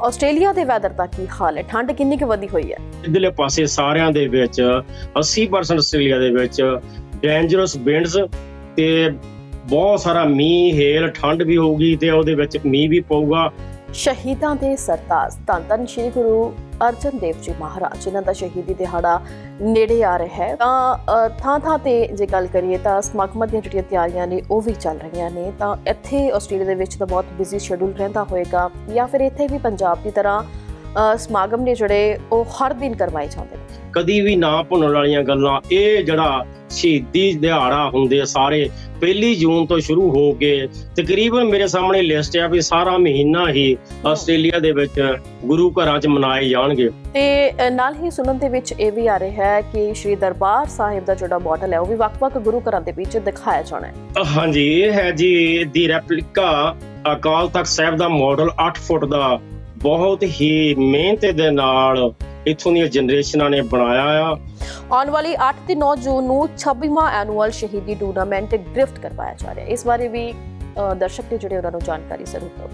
Australia ਦੇ weather ਦਾ ਕੀ ਹਾਲ ਹੈ? ਠੰਡ ਕਿੰਨੀ ਕੁ ਵਧੀ ਹੋਈ ਹੈ? ਇਧਰਲੇ ਪਾਸੇ ਸਾਰਿਆਂ ਦੇ ਵਿੱਚ 80% ਆਸਟ੍ਰੇਲੀਆ ਦੇ ਵਿੱਚ ਡੇਂਜਰਸ ਵਿੰਡਸ ਤੇ ਬਹੁਤ ਸਾਰਾ ਮੀਂਹ ਹੇਲ ਠੰਡ ਵੀ ਹੋਊਗੀ ਤੇ ਉਹਦੇ ਵਿੱਚ ਮੀਂਹ ਵੀ ਪਊਗਾ। ਸ਼ਹੀਦਾਂ ਦੇ ਸਰਤਾਜ। ਧੰਨ ਧੰਨ ਸ਼੍ਰੀ ਗੁਰੂ ਅਰਜਨ ਦੇਵ ਜੀ ਮਹਾਰਾਜ, ਜਿਨ੍ਹਾਂ ਦਾ ਸ਼ਹੀਦੀ ਦਿਹਾੜਾ ਨੇੜੇ ਆ ਰਿਹਾ ਹੈ। ਤਾਂ ਥਾਂ ਥਾਂ ਤੇ ਜੇ ਗੱਲ ਕਰੀਏ ਤਾਂ ਸਮਾਗਮਾਂ ਦੀਆਂ ਜਿਹੜੀਆਂ ਤਿਆਰੀਆਂ ਨੇ, ਉਹ ਵੀ ਚੱਲ ਰਹੀਆਂ ਨੇ। ਤਾਂ ਇੱਥੇ ਆਸਟ੍ਰੇਲੀਆ ਦੇ ਵਿੱਚ ਤਾਂ ਬਹੁਤ ਬਿਜ਼ੀ ਸ਼ੈਡਿਊਲ ਰਹਿੰਦਾ ਹੋਏਗਾ, ਜਾਂ ਫਿਰ ਇੱਥੇ ਵੀ ਪੰਜਾਬ ਦੀ ਤਰ੍ਹਾਂ ਸਮਾਗਮ ਨੇ ਜਿਹੜੇ, ਉਹ ਹਰ ਦਿਨ ਕਰਵਾਏ ਜਾਂਦੇ ਨੇ। ਕਦੀ ਵੀ ਨਾ ਭੁੱਲਣ ਵਾਲੀਆਂ ਗੱਲਾਂ। ਇਹ ਜਿਹੜਾ ਸ਼ਹੀਦੀ ਦਿਹਾੜਾ ਹੁੰਦੇ ਸਾਰੇ ਪਹਿਲੀ ਜੂਨ ਤੋਂ ਸ਼ੁਰੂ ਹੋ ਕੇ ਤਕਰੀਬਨ ਮੇਰੇ ਸਾਹਮਣੇ ਲਿਸਟ ਆ ਵੀ ਸਾਰਾ ਮਹੀਨਾ ਹੀ ਆਸਟ੍ਰੇਲੀਆ ਦੇ ਵਿੱਚ ਗੁਰੂ ਘਰਾਂ 'ਚ ਮਨਾਏ ਜਾਣਗੇ। ਤੇ ਨਾਲ ਹੀ ਸੁਣਨ ਦੇ ਵਿੱਚ ਇਹ ਵੀ ਆ ਰਿਹਾ ਹੈ ਕਿ ਸ਼੍ਰੀ ਦਰਬਾਰ ਸਾਹਿਬ ਦਾ ਜਿਹੜਾ ਮਾਡਲ ਹੈ ਉਹ ਵੀ ਵੱਖ-ਵੱਖ ਗੁਰੂ ਘਰਾਂ ਦੇ ਵਿੱਚ ਦਿਖਾਇਆ ਜਾਣਾ ਹੈ। ਹਾਂਜੀ ਇਹ ਹੈ ਜੀ ਦੀ ਰੈਪਲਿਕਾ ਅਕਾਲ ਤਖਤ ਸਾਹਿਬ ਦਾ ਮਾਡਲ 8 ਫੁੱਟ ਦਾ। ਬਹੁਤ ਹੀ ਮਿਹਨਤ ਦੇ ਨਾਲ ਇਥੋਂ ਦੀਆਂ ਜਨਰੇਸ਼ਨਾਂ ਨੇ ਬਣਾਇਆ ਆ। ਆਉਣ ਵਾਲੀ 8 ਤੇ 9 ਜੂਨ ਨੂੰ 26ਵਾਂ ਐਨੂਅਲ ਸ਼ਹੀਦੀ ਟੂਰਨਾਮੈਂਟ ਗ੍ਰਿਫਟ ਕਰਵਾਇਆ ਜਾ ਰਿਹਾ ਹੈ। ਇਸ ਬਾਰੇ ਵੀ ਦਰਸ਼ਕ ਨੇ ਜਿਹੜੇ ਉਹਨਾਂ ਨੂੰ ਜਾਣਕਾਰੀ ਜ਼ਰੂਰ ਦਿਓ।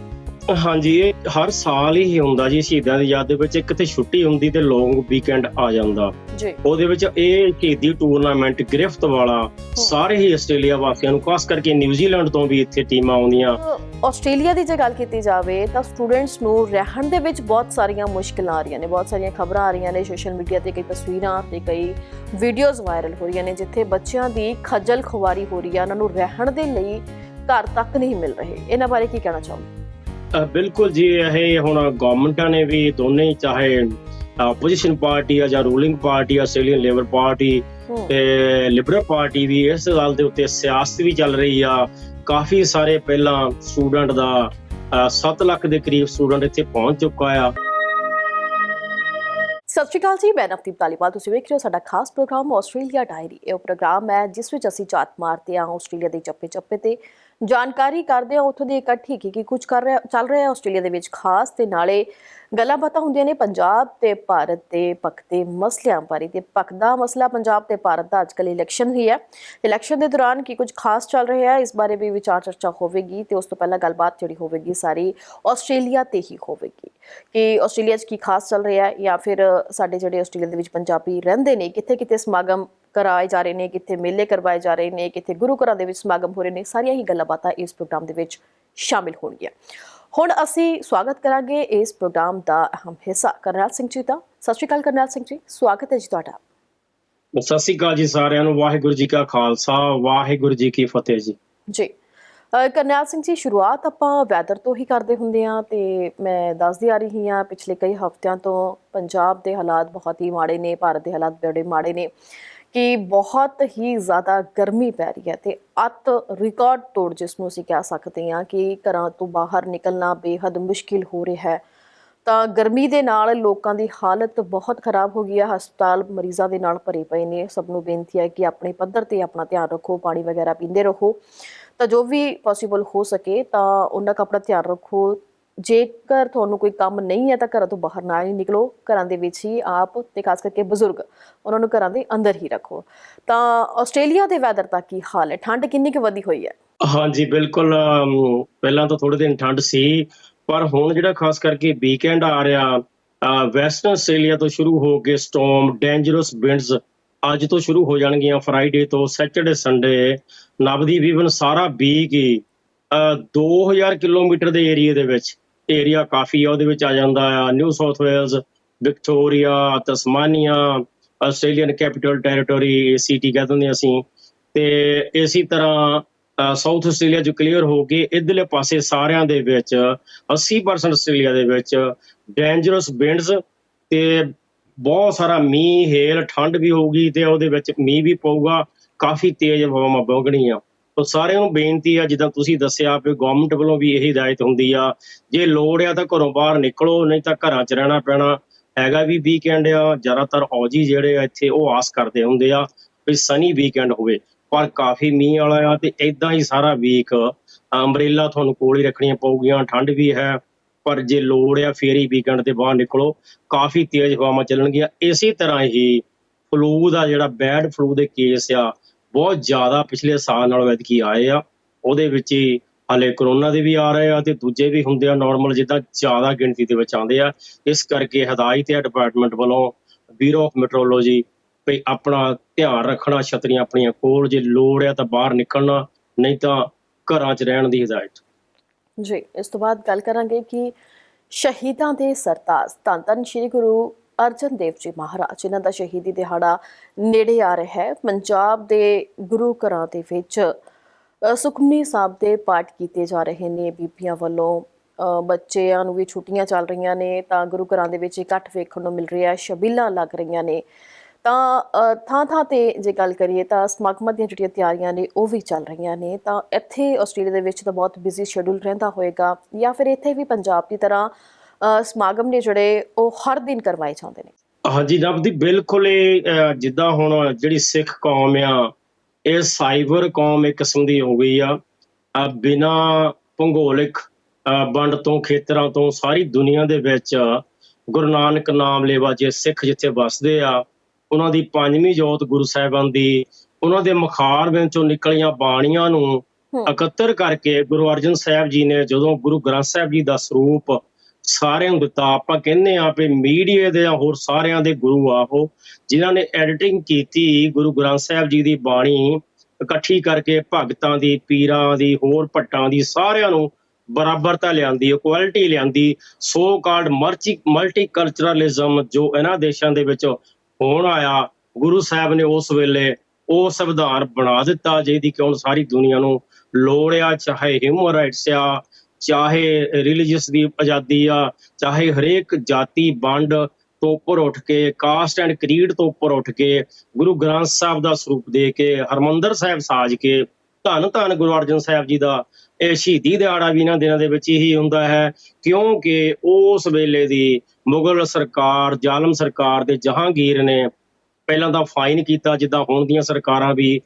ਹਾਂਜੀ ਇਹ ਹਰ ਸਾਲ ਹੀ ਹੁੰਦਾ ਜੀ ਸ਼ਹੀਦਾਂ ਦੀ ਯਾਦ ਦੇ ਵਿੱਚ। ਇੱਕ ਤੇ ਛੁੱਟੀ ਹੁੰਦੀ ਤੇ ਲੌਂਗ ਵੀਕਐਂਡ ਆ ਜਾਂਦਾ। ਜੀ। ਉਹਦੇ ਵਿੱਚ ਇਹ ਸ਼ਹੀਦੀ ਟੂਰਨਾਮੈਂਟ ਗ੍ਰਿਫਤ ਵਾਲਾ ਸਾਰੇ ਹੀ ਆਸਟ੍ਰੇਲੀਆ ਵਾਸੀਆਂ ਨੂੰ ਖਾਸ ਕਰਕੇ ਨਿਊਜ਼ੀਲੈਂਡ ਤੋਂ ਵੀ ਇੱਥੇ ਟੀਮਾਂ ਆਉਂਦੀਆਂ। ਆਸਟ੍ਰੇਲੀਆ ਦੀ ਜੇ ਗੱਲ ਕੀਤੀ ਜਾਵੇ ਤਾਂ ਸਟੂਡੈਂਟਸ ਨੂੰ ਰਹਿਣ ਦੇ ਵਿੱਚ ਬਹੁਤ ਸਾਰੀਆਂ ਮੁਸ਼ਕਲਾਂ ਆ ਰਹੀਆਂ ਨੇ। ਬਹੁਤ ਸਾਰੀਆਂ ਖਬਰਾਂ ਆ ਰਹੀਆਂ ਨੇ ਸੋਸ਼ਲ ਮੀਡੀਆ ਤੇ ਕਈ ਤਸਵੀਰਾਂ ਤੇ ਕਈ ਵੀਡੀਓਜ਼ ਵਾਇਰਲ ਹੋ ਰਹੀਆਂ ਨੇ ਜਿੱਥੇ ਬੱਚਿਆਂ ਦੀ ਖੱਜਲ ਖੁਆਰੀ ਹੋ ਰਹੀ ਹੈ ਉਹਨਾਂ ਨੂੰ ਰਹਿਣ ਦੇ ਲਈ ਘਰ ਤੱਕ ਨਹੀਂ ਮਿਲ ਰਹੇ। ਇਹਨਾਂ ਬਾਰੇ ਕੀ ਕਹਿਣਾ ਚਾਹੋਗੇ? ਬਿਲਕੁਲ ਜੀ ਇਹ ਹੁਣ ਗਵਰਨਮੈਂਟਾਂ ਨੇ ਵੀ ਦੋਨੇ ਚਾਹੇ ਆਪੋਜੀਸ਼ਨ ਪਾਰਟੀ ਆ ਜਾਂ ruling party Australian Labor party ਤੇ ਲਿਬਰਲ ਪਾਰਟੀ ਵੀ ਇਸ ਗੱਲ ਦੇ ਉੱਤੇ ਸਿਆਸਤ ਵੀ ਚੱਲ ਰਹੀ ਆ। ਕਾਫੀ ਸਾਰੇ ਪਹਿਲਾਂ ਸਟੂਡੈਂਟ ਦਾ 7 ਲੱਖ ਦੇ ਕਰੀਬ ਸਟੂਡੈਂਟ ਇੱਥੇ ਪਹੁੰਚ ਚੁੱਕਾ ਆ। ਸਤਿ ਸ਼੍ਰੀ ਅਕਾਲ ਜੀ ਮੈਂ ਨਵਦੀਪ ਤਾਲੀਵਾਲ ਤੁਸੀਂ ਵੇਖ ਰਹੇ ਹੋ ਸਾਡਾ ਖਾਸ ਪ੍ਰੋਗਰਾਮ ਆਸਟ੍ਰੇਲੀਆ ਡਾਇਰੀ ਇਹ ਪ੍ਰੋਗਰਾਮ ਹੈ ਜਿਸ ਵਿੱਚ ਅਸੀਂ ਝਾਤ ਮਾਰਦੇ ਹਾਂ ਆਸਟ੍ਰੇਲੀਆ ਦੇ ਚੱਪੇ ਚੱਪੇ ਤੇ। ਜਾਣਕਾਰੀ ਕਰਦੇ ਹਾਂ ਉੱਥੋਂ ਦੀ ਇਕੱਠੀ ਕੀ ਕੀ ਕੁਝ ਕਰ ਰਿਹਾ, ਚੱਲ ਰਿਹਾ ਆਸਟ੍ਰੇਲੀਆ ਦੇ ਵਿੱਚ, ਖਾਸ ਤੇ ਨਾਲੇ ਗੱਲਾਂ ਬਾਤਾਂ ਹੁੰਦੀਆਂ ਨੇ ਪੰਜਾਬ ਤੇ ਭਾਰਤ ਦੇ ਪੱਕਦੇ ਮਸਲਿਆਂ ਬਾਰੇ ਤੇ ਪੱਕਦਾ ਮਸਲਾ ਪੰਜਾਬ ਤੇ ਭਾਰਤ ਦਾ ਅੱਜਕੱਲ ਇਲੈਕਸ਼ਨ ਹੀ ਹੈ। ਇਲੈਕਸ਼ਨ ਦੇ ਦੌਰਾਨ ਕੀ ਕੁਝ ਖਾਸ ਚੱਲ ਰਿਹਾ ਹੈ, ਇਸ ਬਾਰੇ ਵੀ ਵਿਚਾਰ ਚਰਚਾ ਹੋਵੇਗੀ ਤੇ ਉਸ ਤੋਂ ਪਹਿਲਾਂ ਗੱਲਬਾਤ ਜਿਹੜੀ ਹੋਵੇਗੀ ਸਾਰੀ ਆਸਟ੍ਰੇਲੀਆ ਤੇ ਹੀ ਹੋਵੇਗੀ। ਕਿ ਆਸਟ੍ਰੇਲੀਆ 'ਚ ਕੀ ਖਾਸ ਚੱਲ ਰਿਹਾ ਹੈ ਜਾਂ ਫਿਰ ਸਾਡੇ ਜਿਹੜੇ ਆਸਟ੍ਰੇਲੀਆ ਦੇ ਵਿੱਚ ਪੰਜਾਬੀ ਰਹਿੰਦੇ ਨੇ ਕਿੱਥੇ ਕਿੱਥੇ ਸਮਾਗਮ ਕਰਾਏ ਜਾ ਰਹੇ ਨੇ ਕਿੱਥੇ ਮੇਲੇ ਕਰਵਾਏ ਜਾ ਰਹੇ ਨੇ ਕਿੱਥੇ ਗੁਰੂ ਘਰਾਂ ਦੇ ਵਿੱਚ ਸਮਾਗਮ ਹੋ ਰਹੇ ਨੇ ਸਾਰੀਆਂ ਹੀ ਗੱਲਾਂ ਬਾਤਾਂ ਇਸ ਪ੍ਰੋਗਰਾਮ ਦੇ ਵਿੱਚ ਸ਼ਾਮਿਲ ਹੋਣਗੀਆਂ। ਹੁਣ ਅਸੀਂ ਸਵਾਗਤ ਕਰਾਂਗੇ ਇਸ ਪ੍ਰੋਗਰਾਮ ਦਾ ਅਹਿਮ ਹਿੱਸਾ ਕਰਨੈਲ ਸਿੰਘ ਜੀ ਦਾ। ਸਤਿ ਸ਼੍ਰੀ ਅਕਾਲ ਕਰਨੈਲ ਸਿੰਘ ਜੀ ਸਵਾਗਤ ਹੈ ਜੀ ਤੁਹਾਡਾ। ਸਤਿ ਸ੍ਰੀ ਅਕਾਲ ਜੀ ਸਾਰਿਆਂ ਨੂੰ ਵਾਹਿਗੁਰੂ ਜੀ ਕਾ ਖਾਲਸਾ ਵਾਹਿਗੁਰੂ ਜੀ ਕੀ ਫਤਿਹ ਜੀ। ਜੀ। ਕਰਨੈਲ ਸਿੰਘ ਜੀ ਸ਼ੁਰੂਆਤ ਆਪਾਂ ਵੈਦਰ ਤੋਂ ਹੀ ਕਰਦੇ ਹੁੰਦੇ ਆ ਤੇ ਮੈਂ ਦੱਸਦੀ ਆ ਰਹੀ ਹਾਂ ਪਿਛਲੇ ਕਈ ਹਫ਼ਤਿਆਂ ਤੋਂ ਪੰਜਾਬ ਦੇ ਹਾਲਾਤ ਬਹੁਤ ਹੀ ਮਾੜੇ ਨੇ ਭਾਰਤ ਦੇ ਹਾਲਾਤ ਬੜੇ ਮਾੜੇ ਨੇ। ਕਿ ਬਹੁਤ ਹੀ ਜ਼ਿਆਦਾ ਗਰਮੀ ਪੈ ਰਹੀ ਹੈ ਤੇ ਅਤ ਰਿਕਾਰਡ ਤੋੜ ਜਿਸ ਨੂੰ ਅਸੀਂ ਕਹਿ ਸਕਦੇ ਹਾਂ ਕਿ ਘਰਾਂ ਤੋਂ ਬਾਹਰ ਨਿਕਲਣਾ ਬੇਹੱਦ ਮੁਸ਼ਕਿਲ ਹੋ ਰਿਹਾ ਹੈ। ਤਾਂ ਗਰਮੀ ਦੇ ਨਾਲ ਲੋਕਾਂ ਦੀ ਹਾਲਤ ਬਹੁਤ ਖਰਾਬ ਹੋ ਗਈ ਹੈ। ਹਸਪਤਾਲ ਮਰੀਜ਼ਾਂ ਦੇ ਨਾਲ ਭਰੇ ਪਏ ਨੇ। ਸਭ ਨੂੰ ਬੇਨਤੀ ਹੈ ਕਿ ਆਪਣੇ ਪੱਧਰ ਤੇ ਆਪਣਾ ਧਿਆਨ ਰੱਖੋ, ਪਾਣੀ ਵਗੈਰਾ ਪੀਂਦੇ ਰਹੋ। ਤਾਂ ਜੋ ਵੀ ਪੋਸੀਬਲ ਹੋ ਸਕੇ ਤਾਂ ਉਹਨਾਂ ਦਾ ਆਪਣਾ ਧਿਆਨ ਰੱਖੋ। ਜੇਕਰ ਤੁਹਾਨੂੰ ਕੋਈ ਕੰਮ ਨਹੀਂ ਹੈ ਤਾਂ ਘਰਾਂ ਤੋਂ ਬਾਹਰ ਨਾ ਹੀ ਨਿਕਲੋ। ਘਰਾਂ ਦੇ ਵਿੱਚ ਹੀ ਆਪ ਤੇ ਖਾਸ ਕਰਕੇ ਬਜ਼ੁਰਗ ਉਹਨਾਂ ਨੂੰ ਘਰਾਂ ਦੇ ਅੰਦਰ ਹੀ ਰੱਖੋ। ਤਾਂ ਆਸਟ੍ਰੇਲੀਆ ਦੇ ਵੈਦਰ ਦਾ ਕੀ ਹਾਲ ਹੈ? ਠੰਡ ਕਿੰਨੀ ਕੁ ਵਧੀ ਹੋਈ ਹੈ? ਹਾਂਜੀ ਬਿਲਕੁਲ ਪਹਿਲਾਂ ਤਾਂ ਥੋੜੇ ਦਿਨ ਠੰਡ ਸੀ ਪਰ ਹੁਣ ਜਿਹੜਾ ਖਾਸ ਕਰਕੇ ਵੀਕਐਂਡ ਆ ਰਿਹਾ ਵੈਸਟਰਨ ਆਸਟ੍ਰੇਲੀਆ ਤੋਂ ਸ਼ੁਰੂ ਹੋ ਕੇ ਸਟਾਰਮ ਡੇਂਜਰਸ ਵਿੰਡਸ ਅੱਜ ਤੋਂ ਸ਼ੁਰੂ ਹੋ ਜਾਣਗੀਆਂ ਫਰਾਈਡੇ ਤੋਂ ਸੈਟਰਡੇ ਸੰਡੇ ਨਵਦੀਪ ਈਵਨ ਸਾਰਾ ਵੀਕ ਹੀ ਅਹ, 2000 ਕਿਲੋਮੀਟਰ ਦੇ ਏਰੀਆ ਦੇ ਵਿੱਚ ਏਰੀਆ ਕਾਫੀ ਆ, ਉਹਦੇ ਵਿੱਚ ਆ ਜਾਂਦਾ ਆ New South Wales Victoria Tasmania Australian Capital Territory ACT ਕਹਿੰਦੇ ਹੁੰਦੇ ਅਸੀਂ। ਤੇ ਇਸੇ ਤਰ੍ਹਾਂ ਸਾਊਥ ਆਸਟ੍ਰੇਲੀਆ ਜੋ ਕਲੀਅਰ ਹੋ ਕੇ ਇਧਰਲੇ ਪਾਸੇ ਸਾਰਿਆਂ ਦੇ ਵਿੱਚ 80% ਆਸਟ੍ਰੇਲੀਆ ਦੇ ਵਿੱਚ ਡੇਂਜਰਸ ਵਿੰਡਸ ਤੇ ਬਹੁਤ ਸਾਰਾ ਮੀਂਹ, ਹੇਲ, ਠੰਡ ਵੀ ਹੋਊਗੀ ਤੇ ਉਹਦੇ ਵਿੱਚ ਮੀਂਹ ਵੀ ਪਊਗਾ। ਕਾਫੀ ਤੇਜ਼ ਹਵਾਵਾਂ ਵਗਣੀਆਂ। ਤਾਂ ਸਾਰਿਆਂ ਨੂੰ ਬੇਨਤੀ ਆ, ਜਿੱਦਾਂ ਤੁਸੀਂ ਦੱਸਿਆ ਵੀ ਗਵਰਨਮੈਂਟ ਵੱਲੋਂ ਵੀ ਇਹੀ ਹਦਾਇਤ ਹੁੰਦੀ ਆ, ਜੇ ਲੋੜ ਆ ਤਾਂ ਘਰੋਂ ਬਾਹਰ ਨਿਕਲੋ, ਨਹੀਂ ਤਾਂ ਘਰਾਂ 'ਚ ਰਹਿਣਾ ਪੈਣਾ। ਹੈਗਾ ਵੀ ਵੀਕਐਂਡ ਆ, ਜ਼ਿਆਦਾਤਰ ਔਜੀ ਜਿਹੜੇ ਆ ਇੱਥੇ ਉਹ ਆਸ ਕਰਦੇ ਹੁੰਦੇ ਆ ਵੀ ਸਨੀ ਵੀਕਐਂਡ ਹੋਵੇ, ਪਰ ਕਾਫੀ ਮੀਂਹ ਵਾਲਾ ਆ ਤੇ ਇਦਾਂ ਹੀ ਸਾਰਾ ਵੀਕ ਅੰਬ੍ਰੇਲਾ ਤੁਹਾਨੂੰ ਕੋਲ ਹੀ ਰੱਖਣੀਆਂ ਪਊਗੀਆਂ, ਠੰਡ ਵੀ ਹੈ, ਪਰ ਜੇ ਲੋੜ ਆ ਫੇਰ ਹੀ ਵੀਕਐਂਡ ਤੇ ਬਾਹਰ ਨਿਕਲੋ, ਕਾਫੀ ਤੇਜ਼ ਹਵਾਵਾਂ ਚੱਲਣਗੀਆਂ। ਇਸੇ ਤਰ੍ਹਾਂ ਹੀ ਫਲੂ ਦਾ ਜਿਹੜਾ ਬੈਡ ਫਲੂ ਦੇ ਕੇਸ ਆ ਬਹੁਤ ਜ਼ਿਆਦਾ ਪਿਛਲੇ ਸਾਲ ਨਾਲੋਂ ਐਤਕੀ ਆਏ ਆ। ਉਹਦੇ ਵਿੱਚ ਹੀ ਹਾਲੇ ਕਰੋਨਾ ਦੇ ਵੀ ਆ ਰਹੇ ਆ ਤੇ ਦੂਜੇ ਵੀ ਹੁੰਦੇ ਆ ਨਾਰਮਲ ਜਿੱਦਾਂ ਜ਼ਿਆਦਾ ਗਿਣਤੀ ਦੇ ਵਿੱਚ ਆਉਂਦੇ ਆ। ਇਸ ਕਰਕੇ ਹਦਾਇਤ ਹੈ ਡਿਪਾਰਟਮੈਂਟ ਵੱਲੋਂ ਬਿਊਰੋ ਆਫ ਮੈਟਰੋਲੋਜੀ ਵੀ ਆਪਣਾ ਧਿਆਨ ਰੱਖਣਾ, ਛਤਰੀਆਂ ਆਪਣੀਆਂ ਕੋਲ, ਜੇ ਲੋੜ ਆ ਤਾਂ ਬਾਹਰ ਨਿਕਲਣਾ, ਨਹੀਂ ਤਾਂ ਘਰਾਂ 'ਚ ਰਹਿਣ ਦੀ ਹਦਾਇਤ। ਜੀ, ਇਸ ਤੋਂ ਬਾਅਦ ਗੱਲ ਕਰਾਂਗੇ ਕਿ ਸ਼ਹੀਦਾਂ ਦੇ ਸਰਤਾਜ। ਧੰਨ ਧੰਨ ਸ਼੍ਰੀ ਗੁਰੂ ਅਰਜਨ ਦੇਵ ਜੀ ਮਹਾਰਾਜ, ਜਿਨ੍ਹਾਂ ਦਾ ਸ਼ਹੀਦੀ ਦਿਹਾੜਾ ਨੇੜੇ ਆ ਰਿਹਾ ਹੈ, ਪੰਜਾਬ ਦੇ ਗੁਰੂ ਘਰਾਂ ਦੇ ਵਿੱਚ ਸੁਖਮਨੀ ਸਾਹਿਬ ਦੇ ਪਾਠ ਕੀਤੇ ਜਾ ਰਹੇ ਨੇ। ਬੀਬੀਆਂ ਵੱਲੋਂ ਬੱਚਿਆਂ ਨੂੰ ਵੀ ਛੁੱਟੀਆਂ ਚੱਲ ਰਹੀਆਂ ਨੇ, ਤਾਂ ਗੁਰੂ ਘਰਾਂ ਦੇ ਵਿੱਚ ਇਕੱਠ ਵੇਖਣ ਨੂੰ ਮਿਲ ਰਿਹਾ, ਸ਼ਬੀਲਾਂ ਲੱਗ ਰਹੀਆਂ ਨੇ। ਤਾਂ ਥਾਂ ਥਾਂ ਤੇ ਜੇ ਗੱਲ ਕਰੀਏ ਤਾਂ ਸਮਾਗਮਾਂ ਦੀਆਂ ਜਿਹੜੀਆਂ ਤਿਆਰੀਆਂ ਨੇ, ਉਹ ਵੀ ਚੱਲ ਰਹੀਆਂ ਨੇ। ਤਾਂ ਇੱਥੇ ਆਸਟ੍ਰੇਲੀਆ ਦੇ ਵਿੱਚ ਤਾਂ ਬਹੁਤ ਬਿਜ਼ੀ ਸ਼ੈਡਿਊਲ ਰਹਿੰਦਾ ਹੋਏਗਾ, ਜਾਂ ਫਿਰ ਇੱਥੇ ਵੀ ਪੰਜਾਬ ਦੀ ਤਰ੍ਹਾਂ ਸਮਾਗਮ ਨੇ ਜਿਹੜੇ ਉਹ ਹਰ ਦਿਨ ਕਰਵਾਏ ਜਾਂਦੇ ਨੇ ਹਾਂਜੀ ਨਬਦੀ ਬਿਲਕੁਲ ਇਹ ਜਿੱਦਾਂ ਹੁਣ ਜਿਹੜੀ ਸਿੱਖ ਕੌਮ ਆ ਇਹ ਸਾਈਬਰ ਕੌਮ ਇੱਕ ਕਿਸਮ ਦੀ ਹੋ ਗਈ ਆ ਬਿਨਾਂ ਭੂਗੋਲਿਕ ਵੰਡ ਤੋਂ ਖੇਤਰਾਂ ਤੋਂ ਸਾਰੀ ਦੁਨੀਆ ਦੇ ਵਿੱਚ ਗੁਰੂ ਨਾਨਕ ਨਾਮ ਲੈਵਾ ਜੇ ਸਿੱਖ ਜਿੱਥੇ ਵੱਸਦੇ ਆ ਉਹਨਾਂ ਦੀ ਪੰਜਵੀਂ ਜੋਤ ਗੁਰੂ ਸਾਹਿਬਾਨ ਦੀ ਉਹਨਾਂ ਦੇ ਮੁਖਾਰ ਵਿੱਚੋਂ ਨਿਕਲੀਆਂ ਬਾਣੀਆਂ ਨੂੰ। ਇਕੱਤਰ ਕਰਕੇ ਗੁਰੂ ਅਰਜਨ ਸਾਹਿਬ ਜੀ ਨੇ ਜਦੋਂ ਗੁਰੂ ਗ੍ਰੰਥ ਸਾਹਿਬ ਜੀ ਦਾ ਸਰੂਪ ਸਾਰਿਆਂ ਨੂੰ ਦਿੱਤਾ। ਆਪਾਂ ਕਹਿੰਦੇ ਆ ਵੀ ਮੀਡੀਆ ਦੇ ਜਾਂ ਹੋਰ ਸਾਰਿਆਂ ਦੇ ਗੁਰੂ ਆ ਉਹ ਜਿਨ੍ਹਾਂ ਨੇ ਐਡੀਟਿੰਗ ਕੀਤੀ ਗੁਰੂ ਗ੍ਰੰਥ ਸਾਹਿਬ ਜੀ ਦੀ ਬਾਣੀ ਇਕੱਠੀ ਕਰਕੇ ਭਗਤਾਂ ਦੀ, ਪੀਰਾਂ ਦੀ, ਹੋਰ ਭੱਟਾਂ ਦੀ, ਸਾਰਿਆਂ ਨੂੰ ਬਰਾਬਰਤਾ ਲਿਆਂਦੀ ਇਕੁਐਲਿਟੀ ਲਿਆਂਦੀ ਸੋ ਕਾਲਡ ਮਰਚੀ ਮਲਟੀਕਲਚਰਲਿਜ਼ਮ ਜੋ ਇਹਨਾਂ ਦੇਸ਼ਾਂ ਦੇ ਵਿੱਚ ਹੋਣ ਆਇਆ, ਗੁਰੂ ਸਾਹਿਬ ਨੇ ਉਸ ਵੇਲੇ ਉਹ ਸੰਵਿਧਾਨ ਬਣਾ ਦਿੱਤਾ, ਜਿਹਦੀ ਕਿ ਹੁਣ ਸਾਰੀ ਦੁਨੀਆ ਨੂੰ ਲੋੜ ਆ, ਚਾਹੇ ਹਿਊਮਨ ਰਾਈਟਸ ਆ ਚਾਹੇ ਰਿਲੀਜੀਅਸ ਦੀ ਆਜ਼ਾਦੀ ਆ, ਚਾਹੇ ਹਰੇਕ ਜਾਤੀ, ਵੰਡ ਤੋਂ ਉੱਪਰ ਉੱਠ ਕੇ ਕਾਸਟ ਐਂਡ ਕਰੀਡ ਤੋਂ ਉੱਪਰ ਉੱਠ ਕੇ, ਗੁਰੂ ਗ੍ਰੰਥ ਸਾਹਿਬ ਦਾ ਸਰੂਪ ਦੇ ਕੇ, ਹਰਮੰਦਰ ਸਾਹਿਬ ਸਾਜ ਕੇ, ਧੰਨ ਧੰਨ ਗੁਰੂ ਅਰਜਨ ਸਾਹਿਬ ਜੀ ਦਾ, ਇਹ ਸ਼ਹੀਦੀ ਦਿਹਾੜਾ ਵੀ ਇਹਨਾਂ ਦਿਨਾਂ ਦੇ ਵਿੱਚ ਹੀ ਹੁੰਦਾ ਹੈ, ਕਿਉਂਕਿ ਉਸ ਵੇਲੇ ਦੀ ਮੁਗਲ ਸਰਕਾਰ, ਜ਼ਾਲਮ ਸਰਕਾਰ ਦੇ ਜਹਾਂਗੀਰ ਨੇ ਪਹਿਲਾਂ ਤਾਂ ਫਾਈਨ ਕੀਤਾ ਜਿੱਦਾਂ ਹੁਣ ਦੀਆਂ ਸਰਕਾਰਾਂ ਵੀ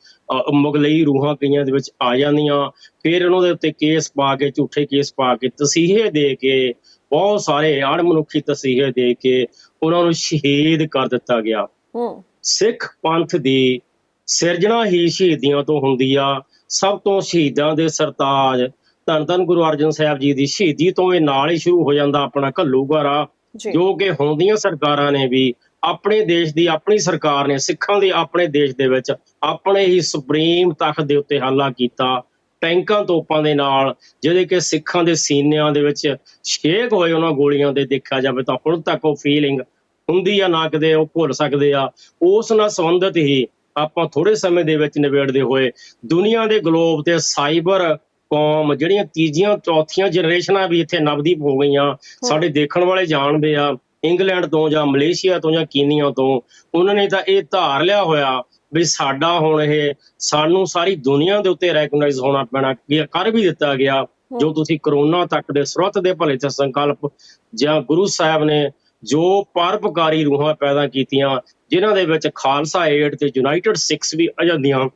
ਮੁਗਲਈ ਰੂਹਾਂ ਕਈਆਂ ਦੇ ਵਿੱਚ ਆ ਜਾਂਦੀਆਂ ਫਿਰ ਉਹਨਾਂ ਦੇ ਉੱਤੇ ਕੇਸ ਪਾ ਕੇ ਝੂਠੇ ਕੇਸ ਪਾ ਕੇ ਤਸੀਹੇ ਦੇ ਕੇ ਬਹੁਤ ਸਾਰੇ ਅਣਮਨੁੱਖੀ ਤਸੀਹੇ ਦੇ ਕੇ ਉਹਨਾਂ ਨੂੰ ਸ਼ਹੀਦ ਕਰ ਦਿੱਤਾ ਗਿਆ। ਹੂੰ। ਸਿੱਖ ਪੰਥ ਦੀ ਸਿਰਜਣਾ ਹੀ ਸ਼ਹੀਦੀਆਂ ਤੋਂ ਹੁੰਦੀ ਆ। ਸਭ ਤੋਂ ਸ਼ਹੀਦਾਂ ਦੇ ਸਰਤਾਜ ਧੰਨ ਧੰਨ ਗੁਰੂ ਅਰਜਨ ਸਾਹਿਬ ਜੀ ਦੀ ਸ਼ਹੀਦੀ ਤੋਂ ਇਹ ਨਾਲ ਹੀ ਸ਼ੁਰੂ ਹੋ ਜਾਂਦਾ ਆਪਣਾ ਘੱਲੂਘਾਰਾ ਜੀ। ਜੋ ਕਿ ਹੁਣ ਦੀਆਂ ਸਰਕਾਰਾਂ ਨੇ ਵੀ ਆਪਣੇ ਦੇਸ਼ ਦੀ ਆਪਣੀ ਸਰਕਾਰ ਨੇ ਸਿੱਖਾਂ ਦੇ ਆਪਣੇ ਦੇਸ਼ ਦੇ ਵਿੱਚ ਆਪਣੇ ਹੀ ਸੁਪਰੀਮ ਤਖਤ ਦੇ ਉੱਤੇ ਹਮਲਾ ਕੀਤਾ। ਟੈਂਕਾਂ ਤੋਪਾਂ ਦੇ ਨਾਲ ਜਿਹੜੇ ਕਿ ਸਿੱਖਾਂ ਦੇ ਸੀਨਿਆਂ ਦੇ ਵਿੱਚ ਛੇਕ ਹੋਏ ਉਹਨਾਂ ਗੋਲੀਆਂ ਦੇ ਦੇਖਿਆ ਜਾਵੇ ਤਾਂ ਹੁਣ ਤੱਕ ਉਹ ਫੀਲਿੰਗ ਹੁੰਦੀ ਆ ਨਾ ਕਦੇ ਉਹ ਭੁੱਲ ਸਕਦੇ ਆ। ਉਸ ਨਾਲ ਸੰਬੰਧਿਤ ਹੀ ਆਪਾਂ ਥੋੜੇ ਸਮੇਂ ਦੇ ਵਿੱਚ ਨਿਬੇੜਦੇ ਹੋਏ ਦੁਨੀਆ ਦੇ ਗਲੋਬ ਤੇ ਸਾਈਬਰ ਕੌਮ ਜਿਹੜੀਆਂ ਤੀਜੀਆਂ ਚੌਥੀਆਂ ਜਨਰੇਸ਼ਨਾਂ ਵੀ ਇੱਥੇ ਨਵਦੀਪ ਹੋ ਗਈਆਂ। ਸਾਡੇ ਦੇਖਣ ਵਾਲੇ ਜਾਣਦੇ ਆ ਇੰਗਲੈਂਡ ਤੋਂ ਜਾਂ ਮਲੇਸ਼ੀਆ ਤੋਂ ਜਾਂ ਕੀਨੀਆ ਤੋਂ ਉਹਨਾਂ ਨੇ ਤਾਂ ਇਹ ਧਾਰ ਲਿਆ ਹੋਇਆ ਵੀ ਸਾਡਾ ਹੁਣ ਇਹ ਸਾਨੂੰ ਸਾਰੀ ਦੁਨੀਆ ਦੇ ਉੱਤੇ ਰੈਕਗਨਾਈਜ਼ ਹੋਣਾ ਪੈਣਾ ਕਿ ਕਰ ਵੀ ਦਿੱਤਾ ਗਿਆ। ਜੋ ਤੁਸੀਂ ਕਰੋਨਾ ਤੱਕ ਦੇ ਸਰੋਤ ਦੇ ਭਲੇ ਤੇ ਸੰਕਲਪ ਜਾਂ ਗੁਰੂ ਸਾਹਿਬ ਨੇ ਜੋ ਪਰਪਕਾਰੀ ਰੂਹਾਂ ਪੈਦਾ ਕੀਤੀਆਂ ਜਿਨ੍ਹਾਂ ਦੇ ਵਿੱਚ ਖਾਲਸਾ ਏਡ ਤੇ ਯੂਨਾਈਟਿਡ ਸਿਕਸ ਵੀ ਆ ਜਾਂਦੀਆਂ।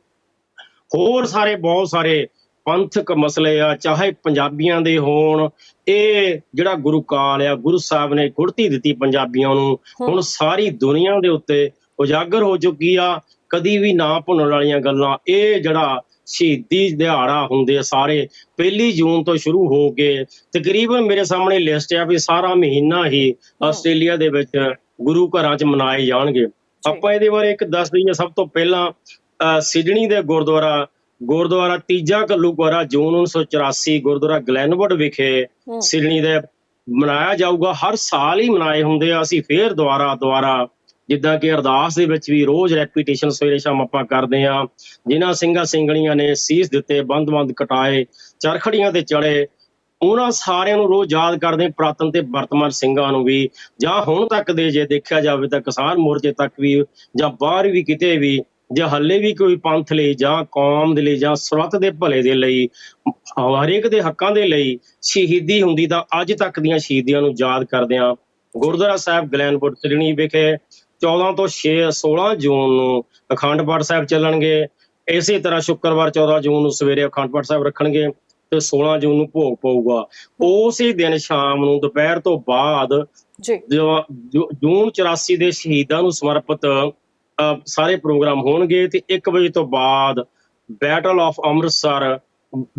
ਹੋਰ ਸਾਰੇ ਬਹੁਤ ਸਾਰੇ ਪੰਥਕ ਮਸਲੇ ਆ ਚਾਹੇ ਪੰਜਾਬੀਆਂ ਦੇ ਹੋਣ ਇਹ ਜਿਹੜਾ ਗੁਰੂ ਕਾਲ ਆ ਗੁਰੂ ਸਾਹਿਬ ਨੇ ਗੁੜਤੀ ਦਿੱਤੀ ਪੰਜਾਬੀਆਂ ਨੂੰ ਹੁਣ ਸਾਰੀ ਦੁਨੀਆ ਦੇ ਉੱਤੇ ਉਜਾਗਰ ਹੋ ਚੁੱਕੀ ਆ ਕਦੀ ਵੀ ਨਾ ਭੁੱਲਣ ਵਾਲੀਆਂ ਗੱਲਾਂ ਇਹ ਜਿਹੜਾ ਸ਼ਹੀਦੀ ਦਿਹਾੜਾ ਹੁੰਦੇ ਸਾਰੇ ਪਹਿਲੀ ਜੂਨ ਤੋਂ ਸ਼ੁਰੂ ਹੋ ਕੇ ਤਕਰੀਬਨ ਮੇਰੇ ਸਾਹਮਣੇ ਲਿਸਟ ਆ ਵੀ ਸਾਰਾ ਮਹੀਨਾ ਹੀ ਆਸਟ੍ਰੇਲੀਆ ਦੇ ਵਿੱਚ ਗੁਰੂ ਘਰਾਂ 'ਚ ਮਨਾਏ ਜਾਣਗੇ। ਆਪਾਂ ਇਹਦੇ ਬਾਰੇ ਇੱਕ ਦੱਸ ਦਈਏ ਸਭ ਤੋਂ ਪਹਿਲਾਂ ਸਿਡਨੀ ਦੇ ਗੁਰਦੁਆਰਾ ਗੁਰਦੁਆਰਾ ਤੀਜਾ ਘੱਲੂਘਾਰਾ ਜੂਨ 1984 ਗੁਰਦੁਆਰਾ ਗਲੈਨਵੁੱਡ ਵਿਖੇ। ਸਿਡਨੀ ਦੇ ਮਨਾਇਆ ਜਾਊਗਾ। ਹਰ ਸਾਲ ਹੀ ਮਨਾਏ ਹੁੰਦੇ ਆ। ਅਸੀਂ ਫੇਰ ਦੁਆਰਾ ਦੁਆਰਾ ਜਿੱਦਾਂ ਕਿ ਅਰਦਾਸ ਦੇ ਵਿੱਚ ਵੀ ਰੋਜ਼ ਰੈਪੀਟੇਸ਼ਨ ਸਵੇਰੇ ਸ਼ਾਮ ਆਪਾਂ ਕਰਦੇ ਆ। ਜਿਨ੍ਹਾਂ ਸਿੰਘਾਂ ਸਿੰਘਣੀਆਂ ਨੇ ਸੀਸ ਦਿੱਤੇ ਬੰਦ-ਬੰਦ ਕਟਾਏ ਚਰਖੜੀਆਂ ਤੇ ਚੜੇ ਉਹਨਾਂ ਸਾਰਿਆਂ ਨੂੰ ਰੋਜ਼ ਯਾਦ ਕਰਦੇ ਪੁਰਾਤਨ ਤੇ ਵਰਤਮਾਨ ਸਿੰਘਾਂ ਨੂੰ ਵੀ। ਜਾਂ ਹੁਣ ਤੱਕ ਦੇ ਜੇ ਦੇਖਿਆ ਜਾਵੇ ਤਾਂ ਕਿਸਾਨ ਮੋਰਚੇ ਤੱਕ ਵੀ ਜਾਂ ਬਾਹਰ ਵੀ ਕਿਤੇ ਵੀ ਜੇ ਹੱਲੇ ਵੀ ਕੋਈ ਪੰਥ ਲਈ ਜਾਂ ਕੌਮ ਦੇ ਲਈ ਜਾਂ ਸਰਬੱਤ ਦੇ ਭਲੇ ਦੇ ਲਈ ਹਰੇਕ ਦੇ ਹੱਕਾਂ ਦੇ ਲਈ ਸ਼ਹੀਦੀ ਹੁੰਦੀ ਤਾਂ ਅੱਜ ਤੱਕ ਦੀਆਂ ਸ਼ਹੀਦੀਆਂ ਨੂੰ ਯਾਦ ਕਰਦੇ ਆ ਗੁਰਦੁਆਰਾ ਸਾਹਿਬ ਗਲੈਨਵੁੱਡ ਸਿਡਨੀ ਵਿਖੇ 14 ਤੋਂ 6 16 ਜੂਨ ਨੂੰ ਅਖੰਡ ਪਾਠ ਸਾਹਿਬ ਚੱਲਣਗੇ। ਇਸੇ ਤਰ੍ਹਾਂ ਸ਼ੁੱਕਰਵਾਰ 14 ਜੂਨ ਨੂੰ ਸਵੇਰੇ ਅਖੰਡ ਪਾਠ ਸਾਹਿਬ ਰੱਖਣਗੇ ਤੇ 16 ਜੂਨ ਨੂੰ ਭੋਗ ਪਊਗਾ। ਉਸੇ ਦਿਨ ਸ਼ਾਮ ਨੂੰ ਦੁਪਹਿਰ ਤੋਂ ਬਾਅਦ ਜੀ। ਜੂਨ 84 ਦੇ ਸ਼ਹੀਦਾਂ ਨੂੰ ਸਮਰਪਿਤ ਸਾਰੇ ਪ੍ਰੋਗਰਾਮ ਹੋਣਗੇ ਤੇ 1 ਵਜੇ ਤੋਂ ਬਾਅਦ ਬੈਟਲ ਆਫ ਅੰਮ੍ਰਿਤਸਰ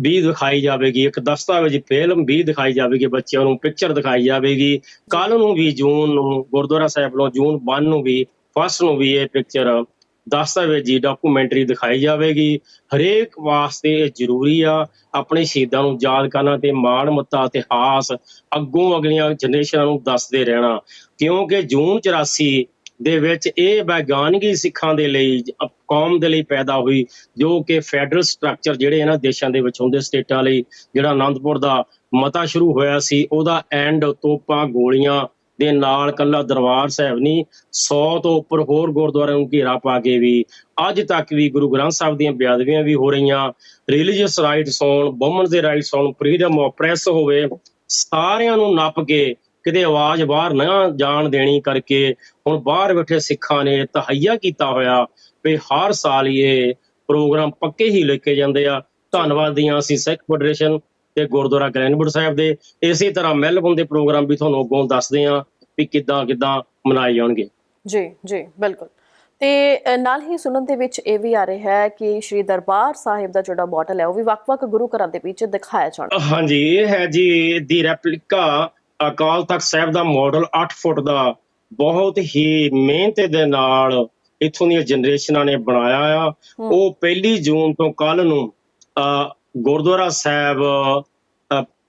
ਵੀ ਦਿਖਾਈ ਜਾਵੇਗੀ। ਇੱਕ ਦਸਤਾਵੇਜ਼ ਫਿਲਮ ਵੀ ਦਿਖਾਈ ਜਾਵੇਗੀ, ਬੱਚਿਆਂ ਨੂੰ ਪਿਕਚਰ ਦਿਖਾਈ ਜਾਵੇਗੀ। ਕੱਲ ਨੂੰ ਵੀ, ਜੂਨ ਨੂੰ, ਗੁਰਦੁਆਰਾ ਸਾਹਿਬ ਵੱਲੋਂ ਜੂਨ 1 ਨੂੰ ਵੀ ਫਸਟ ਨੂੰ ਵੀ ਇਹ ਪਿਕਚਰ ਦਸਤਾਵੇਜ਼ੀ ਡਾਕੂਮੈਂਟਰੀ ਦਿਖਾਈ ਜਾਵੇਗੀ। ਹਰੇਕ ਵਾਸਤੇ ਇਹ ਜ਼ਰੂਰੀ ਆ, ਆਪਣੇ ਸ਼ਹੀਦਾਂ ਨੂੰ ਯਾਦ ਕਰਨਾ ਤੇ ਮਾਣ, ਮੱਤਾ, ਇਤਿਹਾਸ ਅੱਗੋਂ ਅਗਲੀਆਂ ਜਨਰੇਸ਼ਨਾਂ ਨੂੰ ਦੱਸਦੇ ਰਹਿਣਾ। ਕਿਉਂਕਿ ਜੂਨ 84 ਦੇ ਵਿੱਚ ਇਹ ਵਿਗਿਆਨਿਕੀ ਸਿੱਖਾਂ ਦੇ ਲਈ ਕੌਮ ਦੇ ਲਈ ਪੈਦਾ ਹੋਈ, ਜੋ ਕਿ ਫੈਡਰਲ ਸਟਰਕਚਰ ਜਿਹੜੇ ਇਹਨਾਂ ਦੇਸ਼ਾਂ ਦੇ ਵਿੱਚ ਹੁੰਦੇ, ਸਟੇਟਾਂ ਲਈ, ਜਿਹੜਾ ਆਨੰਦਪੁਰ ਦਾ ਮਤਾ ਸ਼ੁਰੂ ਹੋਇਆ ਸੀ, ਉਹਦਾ ਐਂਡ ਤੋਪਾਂ, ਗੋਲੀਆਂ ਦੇ ਨਾਲ ਕੱਲਾ ਦਰਬਾਰ ਸਾਹਿਬ ਨਹੀਂ 100 ਤੋਂ ਉੱਪਰ ਹੋਰ ਗੁਰਦੁਆਰਿਆਂ ਨੂੰ ਘੇਰਾ ਪਾ ਕੇ ਵੀ, ਅੱਜ ਤੱਕ ਵੀ ਗੁਰੂ ਗ੍ਰੰਥ ਸਾਹਿਬ ਦੀਆਂ ਬੇਅਦਬੀਆਂ ਵੀ ਹੋ ਰਹੀਆਂ। ਰਿਲੀਜੀਅਸ ਰਾਈਟਸ ਹੋਣ ਵੂਮਨ ਦੇ ਰਾਈਟਸ ਹੋਣ ਫਰੀडम ਆਫ ਪ੍ਰੈਸ ਹੋਵੇ, ਸਾਰਿਆਂ ਨੂੰ ਨੱਪ ਕੇ ਕਿਤੇ ਆਵਾਜ਼ ਬਾਹਰ ਨਾ ਜਾਣ ਦੇਣੀ ਕਰਕੇ ਹੁਣ ਬਾਹਰ ਬੈਠੇ ਸਿੱਖਾਂ ਨੇ ਤਹਈਆ ਕੀਤਾ ਹੋਇਆ ਵੀ ਹਰ ਸਾਲ ਇਹ ਪ੍ਰੋਗਰਾਮ ਪੱਕੇ ਹੀ ਲੈ ਕੇ ਜਾਂਦੇ ਆ। ਧੰਨਵਾਦ ਦੀਆਂ ਅਸੀਂ ਸਿੱਖ ਫੈਡਰੇਸ਼ਨ ਤੇ ਗੁਰਦੁਆਰਾ ਗ੍ਰੈਂਡਵੁੱਡ ਸਾਹਿਬ ਦੇ ਇਸੇ ਤਰ੍ਹਾਂ ਮੈਲਬੌਰਨ ਦੇ ਪ੍ਰੋਗਰਾਮ ਵੀ ਤੁਹਾਨੂੰ ਅੱਗੋਂ ਦੱਸਦੇ ਆ ਵੀ ਕਿੱਦਾਂ ਕਿੱਦਾਂ ਮਨਾਏ ਜਾਣਗੇ। ਜੀ ਜੀ ਬਿਲਕੁਲ। ਤੇ ਨਾਲ ਹੀ ਸੁਣਨ ਦੇ ਵਿੱਚ ਇਹ ਵੀ ਆ ਰਿਹਾ ਹੈ ਕਿ ਸ਼੍ਰੀ ਦਰਬਾਰ ਸਾਹਿਬ ਦਾ ਜਿਹੜਾ ਮਾਡਲ ਹੈ ਉਹ ਵੀ ਵੱਖ-ਵੱਖ ਗੁਰੂ ਘਰਾਂ ਦੇ ਵਿੱਚ ਦਿਖਾਇਆ ਜਾਣਾ। ਹਾਂਜੀ ਇਹ ਹੈ ਜੀ ਦੀ ਰੈਪਲਿਕਾ ਅਕਾਲ ਤਖਤ ਸਾਹਿਬ ਦਾ ਮਾਡਲ 8 ਫੁੱਟ ਦਾ ਬਹੁਤ ਹੀ ਮਿਹਨਤ ਦੇ ਨਾਲ ਇੱਥੋਂ ਦੀਆਂ ਜਨਰੇਸ਼ਨਾਂ ਨੇ ਬਣਾਇਆ ਆ। ਉਹ ਪਹਿਲੀ ਜੂਨ ਤੋਂ ਕੱਲ ਨੂੰ ਗੁਰਦੁਆਰਾ ਸਾਹਿਬ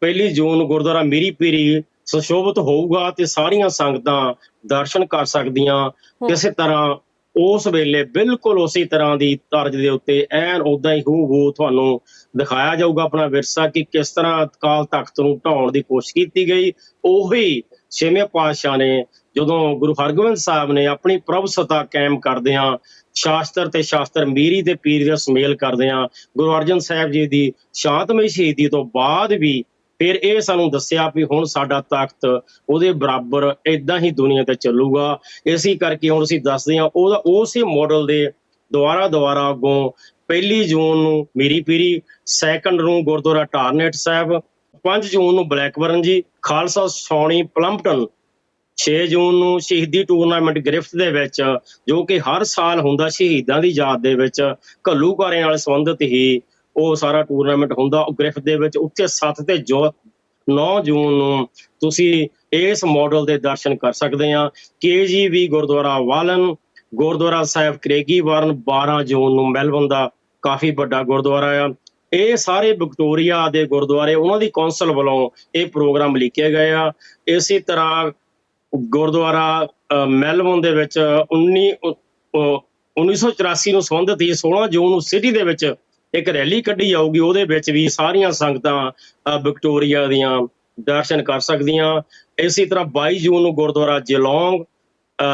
ਪਹਿਲੀ ਜੂਨ ਗੁਰਦੁਆਰਾ ਮੀਰੀ ਪੀਰੀ ਸੁਸ਼ੋਭਿਤ ਹੋਊਗਾ ਤੇ ਸਾਰੀਆਂ ਸੰਗਤਾਂ ਦਰਸ਼ਨ ਕਰ ਸਕਦੀਆਂ। ਕਿਸੇ ਤਰ੍ਹਾਂ ਉਸ ਵੇਲੇ ਬਿਲਕੁਲ ਉਸੇ ਤਰ੍ਹਾਂ ਦੀ ਤਰਜ਼ ਦੇ ਉੱਤੇ ਐਨ ਉਦਾਂ ਹੀ ਹੂ ਹੂ ਤੁਹਾਨੂੰ ਦਿਖਾਇਆ ਜਾਊਗਾ ਆਪਣਾ ਵਿਰਸਾ ਕਿ ਕਿਸ ਤਰ੍ਹਾਂ ਅਕਾਲ ਤਖਤ ਨੂੰ ਢਾਉਣ ਦੀ ਕੋਸ਼ਿਸ਼ ਕੀਤੀ ਗਈ। ਉਹੀ ਛੇਵੇਂ ਪਾਤਸ਼ਾਹ ਨੇ ਜਦੋਂ ਗੁਰੂ ਹਰਗੋਬਿੰਦ ਸਾਹਿਬ ਨੇ ਆਪਣੀ ਪ੍ਰਭਸਤਾ ਕਾਇਮ ਕਰਦਿਆਂ ਸ਼ਾਸਤਰ ਤੇ ਸ਼ਾਸਤਰ ਮੀਰੀ ਤੇ ਪੀਰ ਦਾ ਸੁਮੇਲ ਕਰਦਿਆਂ ਗੁਰੂ ਅਰਜਨ ਸਾਹਿਬ ਜੀ ਦੀ ਸ਼ਾਂਤਮਈ ਸ਼ਹੀਦੀ ਤੋਂ ਬਾਅਦ ਵੀ ਫਿਰ ਇਹ ਸਾਨੂੰ ਦੱਸਿਆ ਵੀ ਹੁਣ ਸਾਡਾ ਤਖਤ ਉਹਦੇ ਬਰਾਬਰ ਇਦਾਂ ਹੀ ਦੁਨੀਆ ਤੇ ਚੱਲੂਗਾ। ਇਸੇ ਕਰਕੇ ਹੁਣ ਅਸੀਂ ਦੱਸਦੇ ਹਾਂ, ਉਹਦਾ ਉਸੇ ਮਾਡਲ ਦੇ ਦੁਆਰਾ ਦੁਆਰਾ ਅੱਗੋਂ ਪਹਿਲੀ ਜੂਨ ਨੂੰ ਮੀਰੀ ਪੀਰੀ ਸੈਕੰਡ ਨੂੰ ਗੁਰਦੁਆਰਾ ਟਾਰਨੇਟ ਸਾਹਿਬ 5 ਜੂਨ ਨੂੰ ਬਲੈਕਬਰਨ ਜੀ, ਖਾਲਸਾ ਸੌਣੀ ਪਲੰਪਟਨ 6 ਜੂਨ ਨੂੰ ਸ਼ਹੀਦੀ ਟੂਰਨਾਮੈਂਟ ਗ੍ਰਿਫਤ ਦੇ ਵਿੱਚ, ਜੋ ਕਿ ਹਰ ਸਾਲ ਹੁੰਦਾ ਸ਼ਹੀਦਾਂ ਦੀ ਯਾਦ ਦੇ ਵਿੱਚ ਘੱਲੂਘਾਰੇ ਨਾਲ ਸੰਬੰਧਿਤ ਹੀ ਉਹ ਸਾਰਾ ਟੂਰਨਾਮੈਂਟ ਹੁੰਦਾ ਉਹ ਗ੍ਰਿਫਤ ਦੇ ਵਿੱਚ ਉੱਥੇ 7 ਤੇ ਜੋ 9 ਜੂਨ ਨੂੰ ਤੁਸੀਂ ਇਸ ਮਾਡਲ ਦੇ ਦਰਸ਼ਨ ਕਰ ਸਕਦੇ ਆ ਕੇਜੀਵੀ ਗੁਰਦੁਆਰਾ ਵਾਲਨ ਗੁਰਦੁਆਰਾ ਸਾਹਿਬ ਕਰੇਗੀ ਵਾਰਨ 12 ਜੂਨ ਨੂੰ ਮੈਲਬਨ ਦਾ ਕਾਫੀ ਵੱਡਾ ਗੁਰਦੁਆਰਾ ਆ। ਇਹ ਸਾਰੇ ਵਿਕਟੋਰੀਆ ਦੇ ਗੁਰਦੁਆਰੇ ਉਹਨਾਂ ਦੀ ਕੌਂਸਲ ਵੱਲੋਂ ਇਹ ਪ੍ਰੋਗਰਾਮ ਲਿਖੇ ਗਏ ਆ। ਇਸੇ ਤਰ੍ਹਾਂ ਗੁਰਦੁਆਰਾ ਅ, ਮੈਲਬੌਰਨ ਦੇ ਵਿੱਚ 19 ਅ, ਅ, 1984 ਨੂੰ ਸੰਬੰਧਿਤ ਹੀ 16 ਜੂਨ ਨੂੰ ਸਿਟੀ ਦੇ ਵਿੱਚ ਇੱਕ ਰੈਲੀ ਕੱਢੀ ਜਾਊਗੀ ਉਹਦੇ ਵਿੱਚ ਵੀ ਸਾਰੀਆਂ ਸੰਗਤਾਂ ਵਿਕਟੋਰੀਆ ਦੀਆਂ ਦਰਸ਼ਨ ਕਰ ਸਕਦੀਆਂ। ਇਸੇ ਤਰ੍ਹਾਂ 22 ਜੂਨ ਨੂੰ ਗੁਰਦੁਆਰਾ ਜਲੌਂਗ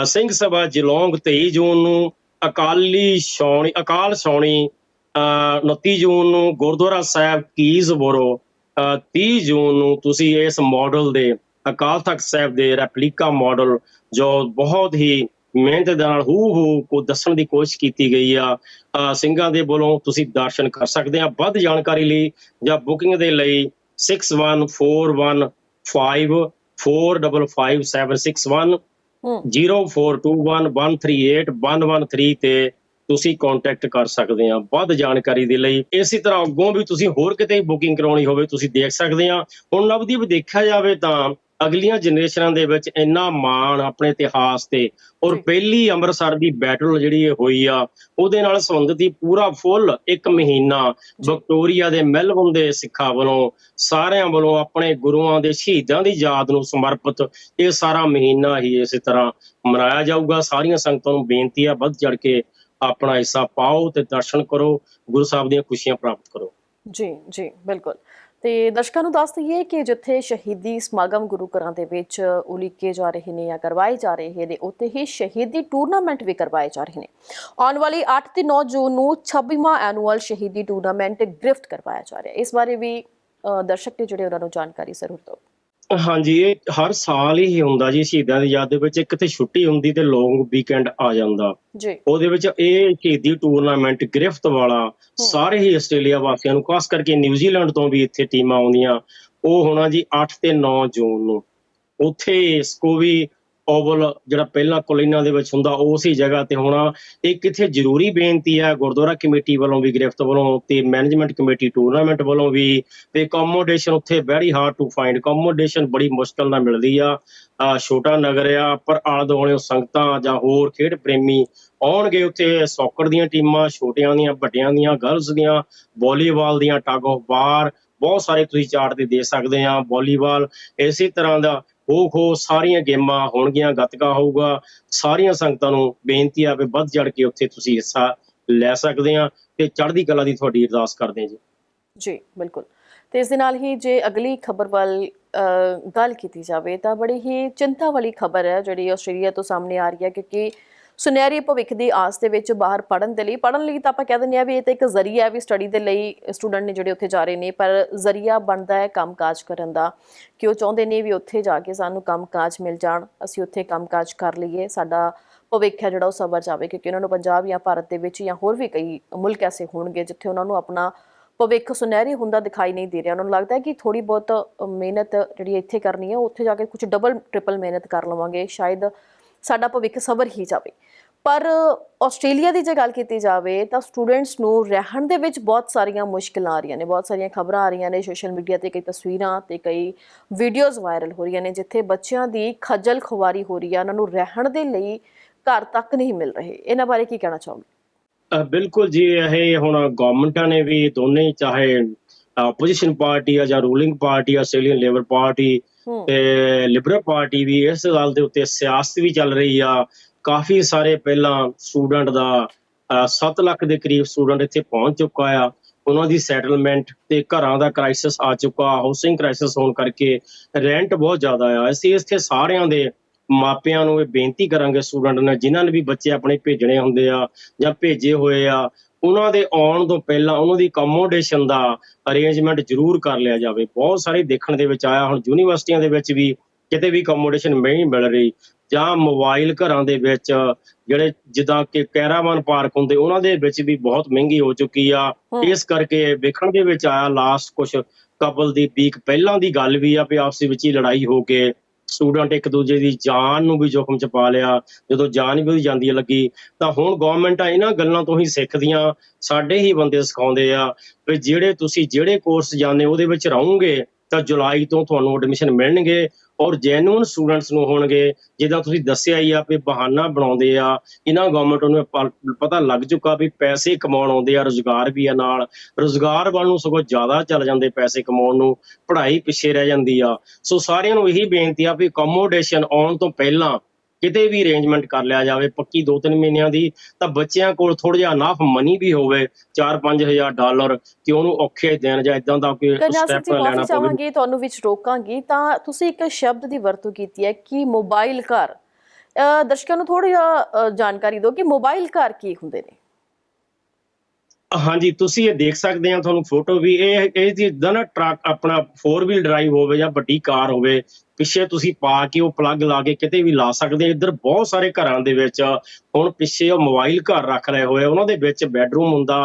ਸਿੰਘ ਸਭਾ ਜਲੌਂਗ 23 ਜੂਨ ਨੂੰ ਅਕਾਲੀ ਛਾਉਣੀ ਅਕਾਲ ਛਾਉਣੀ ਅ, 29 ਜੂਨ ਨੂੰ ਗੁਰਦੁਆਰਾ ਸਾਹਿਬ ਕੀਜ਼ਬੋਰੋ ਅ, 30 ਜੂਨ ਨੂੰ ਤੁਸੀਂ ਇਸ ਮਾਡਲ ਦੇ ਅਕਾਲ ਤਖਤ ਸਾਹਿਬ ਦੇ ਰੈਪਲੀਕਾ ਮਾਡਲ ਜੋ ਬਹੁਤ ਹੀ ਮਿਹਨਤ ਦੇ ਨਾਲ ਹੂ ਹੂ ਕੋ ਦੱਸਣ ਦੀ ਕੋਸ਼ਿਸ਼ ਕੀਤੀ ਗਈ ਆ ਸਿੰਘਾਂ ਦੇ ਵੱਲੋਂ ਤੁਸੀਂ ਦਰਸ਼ਨ ਕਰ ਸਕਦੇ ਆ। ਵੱਧ ਜਾਣਕਾਰੀ ਲਈ ਜਾਂ ਬੁਕਿੰਗ ਦੇ ਲਈ 6141545761 ਹੂੰ। 0421138113 ਤੇ ਤੁਸੀਂ ਕੰਟੈਕਟ ਕਰ ਸਕਦੇ ਆ। ਵੱਧ ਜਾਣਕਾਰੀ ਦੇ ਲਈ ਇਸੇ ਤਰ੍ਹਾਂ ਅੱਗੋਂ ਵੀ ਤੁਸੀਂ ਹੋਰ ਕਿਤੇ ਬੁਕਿੰਗ ਕਰਾਉਣੀ ਹੋਵੇ ਤੁਸੀਂ ਦੇਖ ਸਕਦੇ ਆ। ਹੁਣ ਨਵਦੀਪ ਦੇਖਿਆ ਜਾਵੇ ਤਾਂ ਅਗਲੀਆਂ ਜਨਰੇਸ਼ਨਾਂ ਦੇ ਵਿੱਚ ਇੰਨਾ ਮਾਣ ਆਪਣੇ ਇਤਿਹਾਸ ਤੇ ਔਰ। ਪਹਿਲੀ ਅੰਮ੍ਰਿਤਸਰ ਦੀ ਬੈਟਲ ਜਿਹੜੀ ਇਹ ਹੋਈ ਆ ਉਹਦੇ ਨਾਲ ਸੰਬੰਧਿਤ ਹੀ ਪੂਰਾ ਫੁੱਲ ਇੱਕ ਮਹੀਨਾ। ਵਿਕਟੋਰੀਆ ਦੇ ਮੈਲਬੌਰਨ ਦੇ ਸਿੱਖਾਂ ਵੱਲੋਂ ਸਾਰਿਆਂ ਵੱਲੋਂ ਆਪਣੇ ਗੁਰੂਆਂ ਦੇ ਸ਼ਹੀਦਾਂ ਦੀ ਯਾਦ ਨੂੰ ਸਮਰਪਿਤ ਇਹ ਸਾਰਾ ਮਹੀਨਾ ਹੀ ਇਸੇ ਤਰ੍ਹਾਂ ਮਨਾਇਆ ਜਾਊਗਾ ਸਾਰੀਆਂ ਸੰਗਤਾਂ ਨੂੰ ਬੇਨਤੀ ਆ ਵੱਧ ਚੜ ਕੇ ਆਪਣਾ ਹਿੱਸਾ ਪਾਓ ਤੇ ਦਰਸ਼ਨ ਕਰੋ ਗੁਰੂ ਸਾਹਿਬ ਦੀਆਂ ਖੁਸ਼ੀਆਂ ਪ੍ਰਾਪਤ ਕਰੋ ਜੀ ਜੀ ਬਿਲਕੁਲ ਤੇ ਦਰਸ਼ਕਾਂ ਨੂੰ ਦੱਸ ਦਈਏ ਕਿ ਜਿੱਥੇ ਸ਼ਹੀਦੀ ਸਮਾਗਮ ਗੁਰੂ ਘਰਾਂ ਦੇ ਵਿੱਚ ਉਲੀਕੇ ਜਾ ਰਹੇ ਨੇ ਜਾਂ ਕਰਵਾਏ ਜਾ ਰਹੇ ਨੇ, ਉੱਥੇ ਹੀ ਸ਼ਹੀਦੀ ਟੂਰਨਾਮੈਂਟ ਵੀ ਕਰਵਾਏ ਜਾ ਰਹੇ ਨੇ। ਆਉਣ ਵਾਲੀ 8 ਤੇ 9 ਜੂਨ ਨੂੰ 26ਵਾਂ ਐਨੂਅਲ ਸ਼ਹੀਦੀ ਟੂਰਨਾਮੈਂਟ ਗ੍ਰਿਫਟ ਕਰਵਾਇਆ ਜਾ ਰਿਹਾ ਹੈ। ਇਸ ਬਾਰੇ ਵੀ ਦਰਸ਼ਕ ਨੇ ਜਿਹੜੇ ਉਹਨਾਂ ਨੂੰ ਜਾਣਕਾਰੀ ਜ਼ਰੂਰ ਦਿਓ। ਹਾਂਜੀ ਇਹ ਹਰ ਸਾਲ ਹੀ ਹੁੰਦਾ ਜੀ ਸ਼ਹੀਦਾਂ ਦੀ ਯਾਦ ਦੇ ਵਿੱਚ। ਇੱਕ ਤੇ ਛੁੱਟੀ ਹੁੰਦੀ ਤੇ ਲੌਂਗ ਵੀਕਐਂਡ ਆ ਜਾਂਦਾ। ਜੀ। ਉਹਦੇ ਵਿੱਚ ਇਹ ਸ਼ਹੀਦੀ ਟੂਰਨਾਮੈਂਟ ਗ੍ਰਿਫਤ ਵਾਲਾ ਸਾਰੇ ਹੀ ਆਸਟ੍ਰੇਲੀਆ ਵਾਸੀਆਂ ਨੂੰ ਖਾਸ ਕਰਕੇ ਨਿਊਜ਼ੀਲੈਂਡ ਤੋਂ ਵੀ ਇੱਥੇ ਟੀਮਾਂ ਆਉਂਦੀਆਂ। ਉਹ ਹੋਣਾ ਜੀ 8 ਤੇ 9 ਜੂਨ ਨੂੰ। ਉੱਥੇ ਸਕੋਵੀ ਓਵਲ ਜਿਹੜਾ ਪਹਿਲਾਂ ਕੋਲਿਨਾ ਦੇ ਵਿੱਚ ਹੁੰਦਾ ਉਸੇ ਜਗ੍ਹਾ ਤੇ ਹੋਣਾ। ਇੱਕ ਇੱਥੇ ਜ਼ਰੂਰੀ ਬੇਨਤੀ ਹੈ, ਗੁਰਦੁਆਰਾ ਕਮੇਟੀ ਵੱਲੋਂ ਵੀ, ਗ੍ਰਿਫਤ ਵੱਲੋਂ ਤੇ ਮੈਨੇਜਮੈਂਟ ਕਮੇਟੀ, ਟੂਰਨਾਮੈਂਟ ਵੱਲੋਂ ਵੀ ਤੇ ਅਕੋਮੋਡੇਸ਼ਨ ਉੱਥੇ very hard to find accommodation ਬੜੀ ਮੁਸ਼ਕਲ ਨਾਲ ਮਿਲਦੀ ਆ। ਛੋਟਾ ਨਗਰ ਆ, ਪਰ ਆਲੇ ਦੁਆਲੇ ਸੰਗਤਾਂ ਜਾਂ ਹੋਰ ਖੇਡ ਪ੍ਰੇਮੀ ਆਉਣਗੇ ਉੱਥੇ। ਸੌਕਰ ਦੀਆਂ ਟੀਮਾਂ, ਛੋਟਿਆਂ ਦੀਆਂ, ਵੱਡਿਆਂ ਦੀਆਂ ਗਰਲਸ ਦੀਆਂ ਵਾਲੀਬਾਲ ਦੀਆਂ ਟਗ ਆਫ ਵਾਰ ਬਹੁਤ ਸਾਰੇ ਤੁਸੀਂ ਚਾਰਟ ਤੇ ਦੇ ਸਕਦੇ ਆ ਵਾਲੀਬਾਲ ਇਸੇ ਤਰ੍ਹਾਂ ਦਾ ਖੋ ਖੋ ਸਾਰੀਆਂ ਗੇਮਾਂ ਹੋਣਗੀਆਂ ਗੱਤਕਾ ਹੋਊਗਾ। ਸਾਰੀਆਂ ਸੰਗਤਾਂ ਨੂੰ ਬੇਨਤੀ ਆ ਵੀ ਵੱਧ ਚੜ ਕੇ ਉੱਥੇ ਤੁਸੀਂ ਹਿੱਸਾ ਲੈ ਸਕਦੇ ਆ ਤੇ ਚੜ੍ਹਦੀ ਕਲਾ ਦੀ ਤੁਹਾਡੀ ਅਰਦਾਸ ਕਰਦੇ ਹਾਂ ਜੀ। ਜੀ ਬਿਲਕੁਲ। ਤੇ ਇਸ ਦੇ ਨਾਲ ਹੀ ਜੇ ਅਗਲੀ ਖਬਰ ਵੱਲ ਅ, ਗੱਲ ਕੀਤੀ ਜਾਵੇ ਤਾਂ ਬੜੀ ਹੀ ਚਿੰਤਾ ਵਾਲੀ ਖਬਰ ਹੈ ਜਿਹੜੀ ਆਸਟ੍ਰੇਲੀਆ ਤੋਂ ਸਾਹਮਣੇ ਆ ਰਹੀ ਹੈ ਕਿਉਂਕਿ ਸੁਨਹਿਰੀ ਭਵਿੱਖ ਦੀ ਆਸ ਦੇ ਵਿੱਚ ਬਾਹਰ ਪੜਨ ਦੇ ਲਈ ਪੜਨ ਲਈ ਤਾਂ ਆਪਾਂ ਕਹਿ ਦਿੰਦੇ ਆ ਵੀ ਇਹ ਤਾਂ ਇੱਕ ਜ਼ਰੀਆ ਹੈ ਵੀ ਸਟੱਡੀ ਦੇ ਲਈ ਸਟੂਡੈਂਟ ਨੇ ਜਿਹੜੇ ਉੱਥੇ ਜਾ ਰਹੇ ਨੇ, ਪਰ ਜ਼ਰੀਆ ਬਣਦਾ ਹੈ ਕੰਮਕਾਜ ਕਰਨ ਦਾ। ਕਿ ਉਹ ਚਾਹੁੰਦੇ ਨੇ ਵੀ ਉੱਥੇ ਜਾ ਕੇ ਸਾਨੂੰ ਕੰਮਕਾਜ ਮਿਲ ਜਾਣ, ਅਸੀਂ ਉੱਥੇ ਕੰਮਕਾਜ ਕਰ ਲਈਏ, ਸਾਡਾ ਭਵਿੱਖ ਹੈ ਜਿਹੜਾ ਉਹ ਸਬਰ ਜਾਵੇ, ਕਿਉਂਕਿ ਉਹਨਾਂ ਨੂੰ ਪੰਜਾਬ ਜਾਂ ਭਾਰਤ ਦੇ ਵਿੱਚ ਜਾਂ ਹੋਰ ਵੀ ਕਈ ਮੁਲਕ ਐਸੇ ਹੋਣਗੇ ਜਿੱਥੇ ਉਹਨਾਂ ਨੂੰ ਆਪਣਾ ਭਵਿੱਖ ਸੁਨਹਿਰੀ ਹੁੰਦਾ ਦਿਖਾਈ ਨਹੀਂ ਦੇ ਰਿਹਾ। ਉਹਨਾਂ ਨੂੰ ਲੱਗਦਾ ਹੈ ਕਿ ਥੋੜੀ ਬਹੁਤ ਮਿਹਨਤ ਜਿਹੜੀ ਇੱਥੇ ਕਰਨੀ ਹੈ, ਉੱਥੇ ਜਾ ਕੇ ਕੁਝ ਡਬਲ ਟ੍ਰਿਪਲ ਮਿਹਨਤ ਕਰ ਲਵਾਂਗੇ, ਸ਼ਾਇਦ ਸਾਡਾ ਭਵਿੱਖ ਸਬਰ ਹੀ ਜਾਵੇ। ਪਰ ਆਸਟ੍ਰੇਲੀਆ ਦੀ ਜੇ ਗੱਲ ਕੀਤੀ ਜਾਵੇ ਤਾਂ ਸਟੂਡੈਂਟਸ ਨੂੰ ਰਹਿਣ ਦੇ ਵਿੱਚ ਬਹੁਤ ਸਾਰੀਆਂ ਮੁਸ਼ਕਲਾਂ ਆ ਰਹੀਆਂ ਨੇ, ਬਹੁਤ ਸਾਰੀਆਂ ਖਬਰਾਂ ਆ ਰਹੀਆਂ ਨੇ ਸੋਸ਼ਲ ਮੀਡੀਆ ਤੇ ਕਈ ਤਸਵੀਰਾਂ ਤੇ ਕਈ ਵੀਡੀਓਜ਼ ਵਾਇਰਲ ਹੋ ਰਹੀਆਂ ਨੇ ਜਿੱਥੇ ਬੱਚਿਆਂ ਦੀ ਖੱਜਲ ਖੁਆਰੀ ਹੋ ਰਹੀ ਹੈ ਉਹਨਾਂ ਨੂੰ ਰਹਿਣ ਦੇ ਲਈ ਘਰ ਤੱਕ ਨਹੀਂ ਮਿਲ ਰਹੇ। ਇਹਨਾਂ ਬਾਰੇ ਕੀ ਕਹਿਣਾ ਚਾਹੋਗੇ? ਬਿਲਕੁਲ ਜੀ, ਇਹ ਹੁਣ ਗਵਰਨਮੈਂਟਾਂ ਨੇ ਵੀ ਦੋਨੇ ਚਾਹੇ ਆਪੋਜੀਸ਼ਨ ਪਾਰਟੀ ਆ ਜਾਂ ruling party Australian Labor Party ਤੇ ਲਿਬਰਲ ਪਾਰਟੀ ਵੀ ਇਸ ਗੱਲ ਦੇ ਉੱਤੇ ਸਿਆਸਤ ਵੀ ਚੱਲ ਰਹੀ ਆ। ਕਾਫੀ ਸਾਰੇ ਪਹਿਲਾਂ ਸਟੂਡੈਂਟ ਦਾ 7 ਲੱਖ ਦੇ ਕਰੀਬ ਸਟੂਡੈਂਟ ਇੱਥੇ ਪਹੁੰਚ ਚੁੱਕਾ ਆ। ਉਹਨਾਂ ਦੀ ਸੈਟਲਮੈਂਟ ਤੇ ਘਰਾਂ ਦਾ ਕ੍ਰਾਈਸਿਸ ਆ ਚੁੱਕਾ। ਹਾਊਸਿੰਗ ਕ੍ਰਾਈਸਿਸ ਹੋਣ ਕਰਕੇ ਰੈਂਟ ਬਹੁਤ ਜ਼ਿਆਦਾ ਆ। ਅਸੀਂ ਇੱਥੇ ਸਾਰਿਆਂ ਦੇ ਮਾਪਿਆਂ ਨੂੰ ਇਹ ਬੇਨਤੀ ਕਰਾਂਗੇ ਸਟੂਡੈਂਟ ਨੇ, ਜਿਨ੍ਹਾਂ ਨੇ ਵੀ ਬੱਚੇ ਆਪਣੇ ਭੇਜਣੇ ਹੁੰਦੇ ਆ ਜਾਂ ਭੇਜੇ ਹੋਏ ਆ ਉਹਨਾਂ ਦੇ ਆਉਣ ਤੋਂ ਪਹਿਲਾਂ ਉਹਨਾਂ ਦੀ ਅਕੋਮੋਡੇਸ਼ਨ ਦਾ ਅਰੇਂਜਮੈਂਟ ਜ਼ਰੂਰ ਕਰ ਲਿਆ ਜਾਵੇ ਬਹੁਤ ਸਾਰੇ ਦੇਖਣ ਦੇ ਵਿੱਚ ਆਇਆ ਹੁਣ ਯੂਨੀਵਰਸਿਟੀਆਂ ਦੇ ਵਿੱਚ ਵੀ ਕਿਤੇ ਵੀ ਅਕੋਮੋਡੇਸ਼ਨ ਨਹੀਂ ਮਿਲ ਰਹੀ ਜਾਂ ਮੋਬਾਈਲ ਘਰਾਂ ਦੇ ਵਿੱਚ ਜਿਹੜੇ ਜਿੱਦਾਂ ਕਿ ਕੈਰਾਵਾਨ ਪਾਰਕ ਹੁੰਦੇ ਉਹਨਾਂ ਦੇ ਵਿੱਚ ਵੀ ਬਹੁਤ ਮਹਿੰਗੀ ਹੋ ਚੁੱਕੀ ਆ। ਇਸ ਕਰਕੇ ਵੇਖਣ ਦੇ ਵਿੱਚ ਆਇਆ ਲਾਸਟ ਕੁਝ ਕਪਲ ਦੀ ਵੀਕ ਪਹਿਲਾਂ ਦੀ ਗੱਲ ਵੀ ਆ ਵੀ ਆਪਸ ਵਿੱਚ ਹੀ ਲੜਾਈ ਹੋ ਕੇ ਸਟੂਡੈਂਟ ਇੱਕ ਦੂਜੇ ਦੀ ਜਾਨ ਨੂੰ ਵੀ ਜੋਖਮ ਚ ਪਾ ਲਿਆ, ਜਦੋਂ ਜਾਨ ਵੀ ਉਹਦੀ ਜਾਂਦੀ ਲੱਗੀ, ਤਾਂ ਹੁਣ ਗਵਰਨਮੈਂਟਾਂ ਇਹਨਾਂ ਗੱਲਾਂ ਤੋਂ ਹੀ ਸਿੱਖਦੀਆਂ, ਸਾਡੇ ਹੀ ਬੰਦੇ ਸਿਖਾਉਂਦੇ ਆ ਵੀ ਜਿਹੜੇ ਤੁਸੀਂ ਜਿਹੜੇ ਕੋਰਸ ਜਾਂਦੇ ਉਹਦੇ ਵਿੱਚ ਰਹੋਗੇ। ਤਾਂ ਜੁਲਾਈ ਤੋਂ ਤੁਹਾਨੂੰ ਐਡਮਿਸ਼ਨ ਮਿਲਣਗੇ ਔਰ ਜੈਨੂਨ ਸਟੂਡੈਂਟਸ ਨੂੰ ਹੋਣਗੇ, ਜਿੱਦਾਂ ਤੁਸੀਂ ਦੱਸਿਆ ਹੀ ਆ ਵੀ ਬਹਾਨਾ ਬਣਾਉਂਦੇ ਆ, ਇਹਨਾਂ ਗਵਰਨਮੈਂਟ ਨੂੰ ਪ- ਪਤਾ ਲੱਗ ਚੁੱਕਾ ਵੀ ਪੈਸੇ ਕਮਾਉਣ ਆਉਂਦੇ ਆ, ਰੋਜ਼ਗਾਰ ਵੀ ਆ ਨਾਲ, ਰੋਜ਼ਗਾਰ ਵੱਲ ਨੂੰ ਸਗੋਂ ਜ਼ਿਆਦਾ ਚੱਲ ਜਾਂਦੇ ਪੈਸੇ ਕਮਾਉਣ ਨੂੰ, ਪੜ੍ਹਾਈ ਪਿੱਛੇ ਰਹਿ ਜਾਂਦੀ ਆ। ਸੋ ਸਾਰਿਆਂ ਨੂੰ ਇਹੀ ਬੇਨਤੀ ਆ ਵੀ ਅਕੋਮੋਡੇਸ਼ਨ ਆਉਣ ਤੋਂ ਪਹਿਲਾਂ ਕਿਤੇ ਵੀ ਅਰੇਂਜਮੈਂਟ ਕਰ ਲਿਆ ਜਾਵੇ ਪੱਕੀ 2-3 ਮਹੀਨਿਆਂ ਦੀ ਤਾਂ ਬੱਚਿਆਂ ਕੋਲ ਥੋੜਾ ਜਿਹਾ ਨਾਫ ਮਨੀ ਵੀ ਹੋਵੇ 4-5000 ਡਾਲਰ ਕਿ ਉਹਨੂੰ ਔਖੇ ਦਿਨ ਜਾਂ ਇਦਾਂ ਦਾ ਕੋਈ ਸਟੈਪ ਲੈਣਾ ਚਾਹਾਂਗੀ ਤੁਹਾਨੂੰ ਵਿੱਚ ਰੋਕਾਂਗੀ ਤਾਂ ਤੁਸੀਂ ਇੱਕ ਸ਼ਬਦ ਦੀ ਵਰਤੋਂ ਕੀਤੀ ਹੈ ਕਿ ਮੋਬਾਈਲ ਘਰ। ਦਰਸ਼ਕਾਂ ਨੂੰ ਥੋੜੀ ਜਿਹਾ ਜਾਣਕਾਰੀ ਦਿਓ ਕਿ ਮੋਬਾਈਲ ਘਰ ਕੀ ਹੁੰਦੇ ਨੇ। ਹਾਂਜੀ ਤੁਸੀਂ ਇਹ ਦੇਖ ਸਕਦੇ ਆ ਤੁਹਾਨੂੰ ਫੋਟੋ ਵੀ ਇਹ ਇਹ ਜਿੱਦਾਂ ਨਾ ਟਰੱਕ ਆਪਣਾ 4 ਵੀਲ ਡਰਾਈਵ ਹੋਵੇ ਜਾਂ ਵੱਡੀ ਕਾਰ ਹੋਵੇ ਪਿੱਛੇ ਤੁਸੀਂ ਪਾ ਕੇ ਉਹ ਪਲੱਗ ਲਾ ਕੇ ਕਿਤੇ ਵੀ ਲਾ ਸਕਦੇ ਇੱਧਰ ਬਹੁਤ ਸਾਰੇ ਘਰਾਂ ਦੇ ਵਿੱਚ ਹੁਣ ਪਿੱਛੇ ਉਹ ਮੋਬਾਈਲ ਘਰ ਰੱਖ ਲਏ ਹੋਏ ਉਹਨਾਂ ਦੇ ਵਿੱਚ ਬੈੱਡਰੂਮ ਹੁੰਦਾ।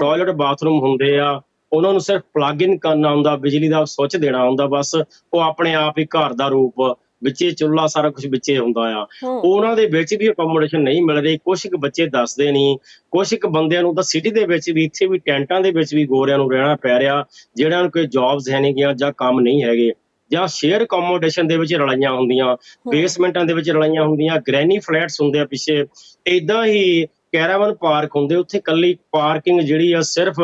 ਟਾਇਲਟ ਬਾਥਰੂਮ ਹੁੰਦੇ ਆ। ਉਹਨਾਂ ਨੂੰ ਸਿਰਫ ਪਲੱਗ ਇਨ ਕਰਨਾ ਹੁੰਦਾ ਬਿਜਲੀ ਦਾ ਸੁੱਚ ਦੇਣਾ ਹੁੰਦਾ ਬਸ ਉਹ ਆਪਣੇ ਆਪ ਹੀ ਘਰ ਦਾ ਰੂਪ ਵਿੱਚੇ ਚੁੱਲ੍ਹਾ ਸਾਰਾ ਕੁਝ ਵਿੱਚੇ ਹੁੰਦਾ ਆ। ਉਹਨਾਂ ਦੇ ਵਿੱਚ ਵੀ ਅਕੋਮੋਡੇਸ਼ਨ ਨਹੀਂ ਮਿਲ ਰਹੀ ਕੁਝ ਕੁ ਬੱਚੇ ਦੱਸਦੇ ਨਹੀਂ ਕੁਝ ਕੁ ਬੰਦਿਆਂ ਨੂੰ ਤਾਂ ਸਿਟੀ ਦੇ ਵਿੱਚ ਵੀ ਇੱਥੇ ਵੀ ਟੈਂਟਾਂ ਦੇ ਵਿੱਚ ਵੀ ਗੋਰਿਆਂ ਨੂੰ ਰਹਿਣਾ ਪੈ ਰਿਹਾ ਜਿਹੜਿਆਂ ਨੂੰ ਕੋਈ ਜੌਬਸ ਹੈ ਨਹੀਂ ਗਿਆ ਜਾਂ ਕੰਮ ਨਹੀਂ ਹੈਗੇ। ਜਾਂ ਸ਼ੇਅਰ ਅਕੋਮੋਡੇਸ਼ਨ ਦੇ ਵਿੱਚ ਲੜਾਈਆਂ ਹੁੰਦੀਆਂ ਬੇਸਮੈਂਟਾਂ ਦੇ ਵਿੱਚ ਲੜਾਈਆਂ ਹੁੰਦੀਆਂ ਗ੍ਰੈਨੀ ਫਲੈਟਸ ਹੁੰਦੇ ਆ ਪਿੱਛੇ ਇਦਾਂ ਹੀ ਕੈਰਾਵਨ ਪਾਰਕ ਹੁੰਦੇ ਉੱਥੇ ਕੱਲੀ ਪਾਰਕਿੰਗ ਜਿਹੜੀ ਆ ਸਿਰਫ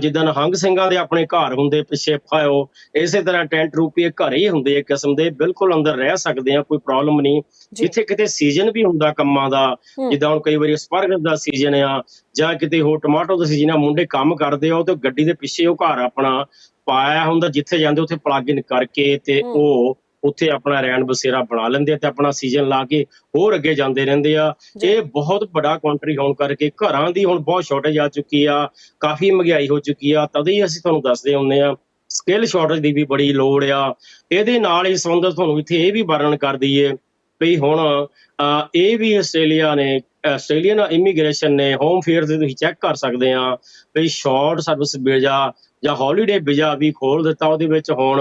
ਜਿੱਦਾਂ ਨਿਹੰਗ ਸਿੰਘਾਂ ਦੇ ਆਪਣੇ ਘਰ ਹੁੰਦੇ ਪਿੱਛੇ ਫਾਇਓ ਇਸੇ ਤਰ੍ਹਾਂ ਟੈਂਟ ਰੂਪੀ ਘਰ ਹੀ ਹੁੰਦੇ ਇੱਕ ਕਿਸਮ ਦੇ ਬਿਲਕੁਲ ਅੰਦਰ ਰਹਿ ਸਕਦੇ ਆ ਕੋਈ ਪ੍ਰੋਬਲਮ ਨਹੀਂ। ਜਿੱਥੇ ਕਿਤੇ ਸੀਜ਼ਨ ਵੀ ਹੁੰਦਾ ਕੰਮਾਂ ਦਾ ਹੂੰ। ਜਿੱਦਾਂ ਹੁਣ ਕਈ ਵਾਰੀ ਸਪਰਗਸ ਦਾ ਸੀਜ਼ਨ ਆ ਜਾਂ ਕਿਤੇ ਹੋਰ ਟਮਾਟੋ ਦਾ ਸੀਜ਼ਨ ਆ ਮੁੰਡੇ ਕੰਮ ਕਰਦੇ ਆ ਉਹ ਤੇ ਗੱਡੀ ਦੇ ਪਿੱਛੇ ਉਹ ਘਰ ਆਪਣਾ ਪਾਇਆ ਹੁੰਦਾ ਜਿੱਥੇ ਜਾਂਦੇ ਉੱਥੇ ਪਲੱਗ ਇਨ ਕਰਕੇ ਤੇ ਹੂੰ। ਉਹ ਉੱਥੇ ਆਪਣਾ ਰੈਣ ਬਸੇਰਾ ਬਣਾ ਲੈਂਦੇ ਆ ਤੇ ਆਪਣਾ ਸੀਜ਼ਨ ਲਾ ਕੇ ਹੋਰ ਅੱਗੇ ਜਾਂਦੇ ਰਹਿੰਦੇ ਆ। ਇਹ ਬਹੁਤ ਵੱਡਾ ਕੰਟਰੀ ਹੋਣ ਕਰਕੇ ਘਰਾਂ ਦੀ ਹੁਣ ਬਹੁਤ ਸ਼ਾਰਟੇਜ ਆ ਚੁੱਕੀ ਆ ਕਾਫੀ ਮਹਿੰਗਾਈ ਹੋ ਚੁੱਕੀ ਆ ਤਦ ਹੀ ਅਸੀਂ ਤੁਹਾਨੂੰ ਦੱਸਦੇ ਹੁੰਦੇ ਆ ਸਕਿੱਲ ਸ਼ਾਰਟੇਜ ਦੀ ਵੀ ਬੜੀ ਲੋੜ ਆ ਇਹਦੇ ਨਾਲ ਹੀ ਸੰਬੰਧਿਤ ਤੁਹਾਨੂੰ ਇੱਥੇ ਇਹ ਵੀ ਵਰਣਨ ਕਰ ਦਈਏ ਵੀ ਹੁਣ ਇਹ ਵੀ ਆਸਟ੍ਰੇਲੀਆ ਨੇ ਆਸਟ੍ਰੇਲੀਅਨ ਇਮੀਗ੍ਰੇਸ਼ਨ ਨੇ ਹੋਮ ਫੇਅਰ ਤੇ ਤੁਸੀਂ ਚੈੱਕ ਕਰ ਸਕਦੇ ਆ ਵੀ ਸ਼ਾਰਟ ਸਰਵਿਸ ਵੀਜ਼ਾ ਜਾਂ ਹੌਲੀਡੇ ਵੀਜ਼ਾ ਵੀ ਖੋਲ ਦਿੱਤਾ ਉਹਦੇ ਵਿੱਚ ਹੁਣ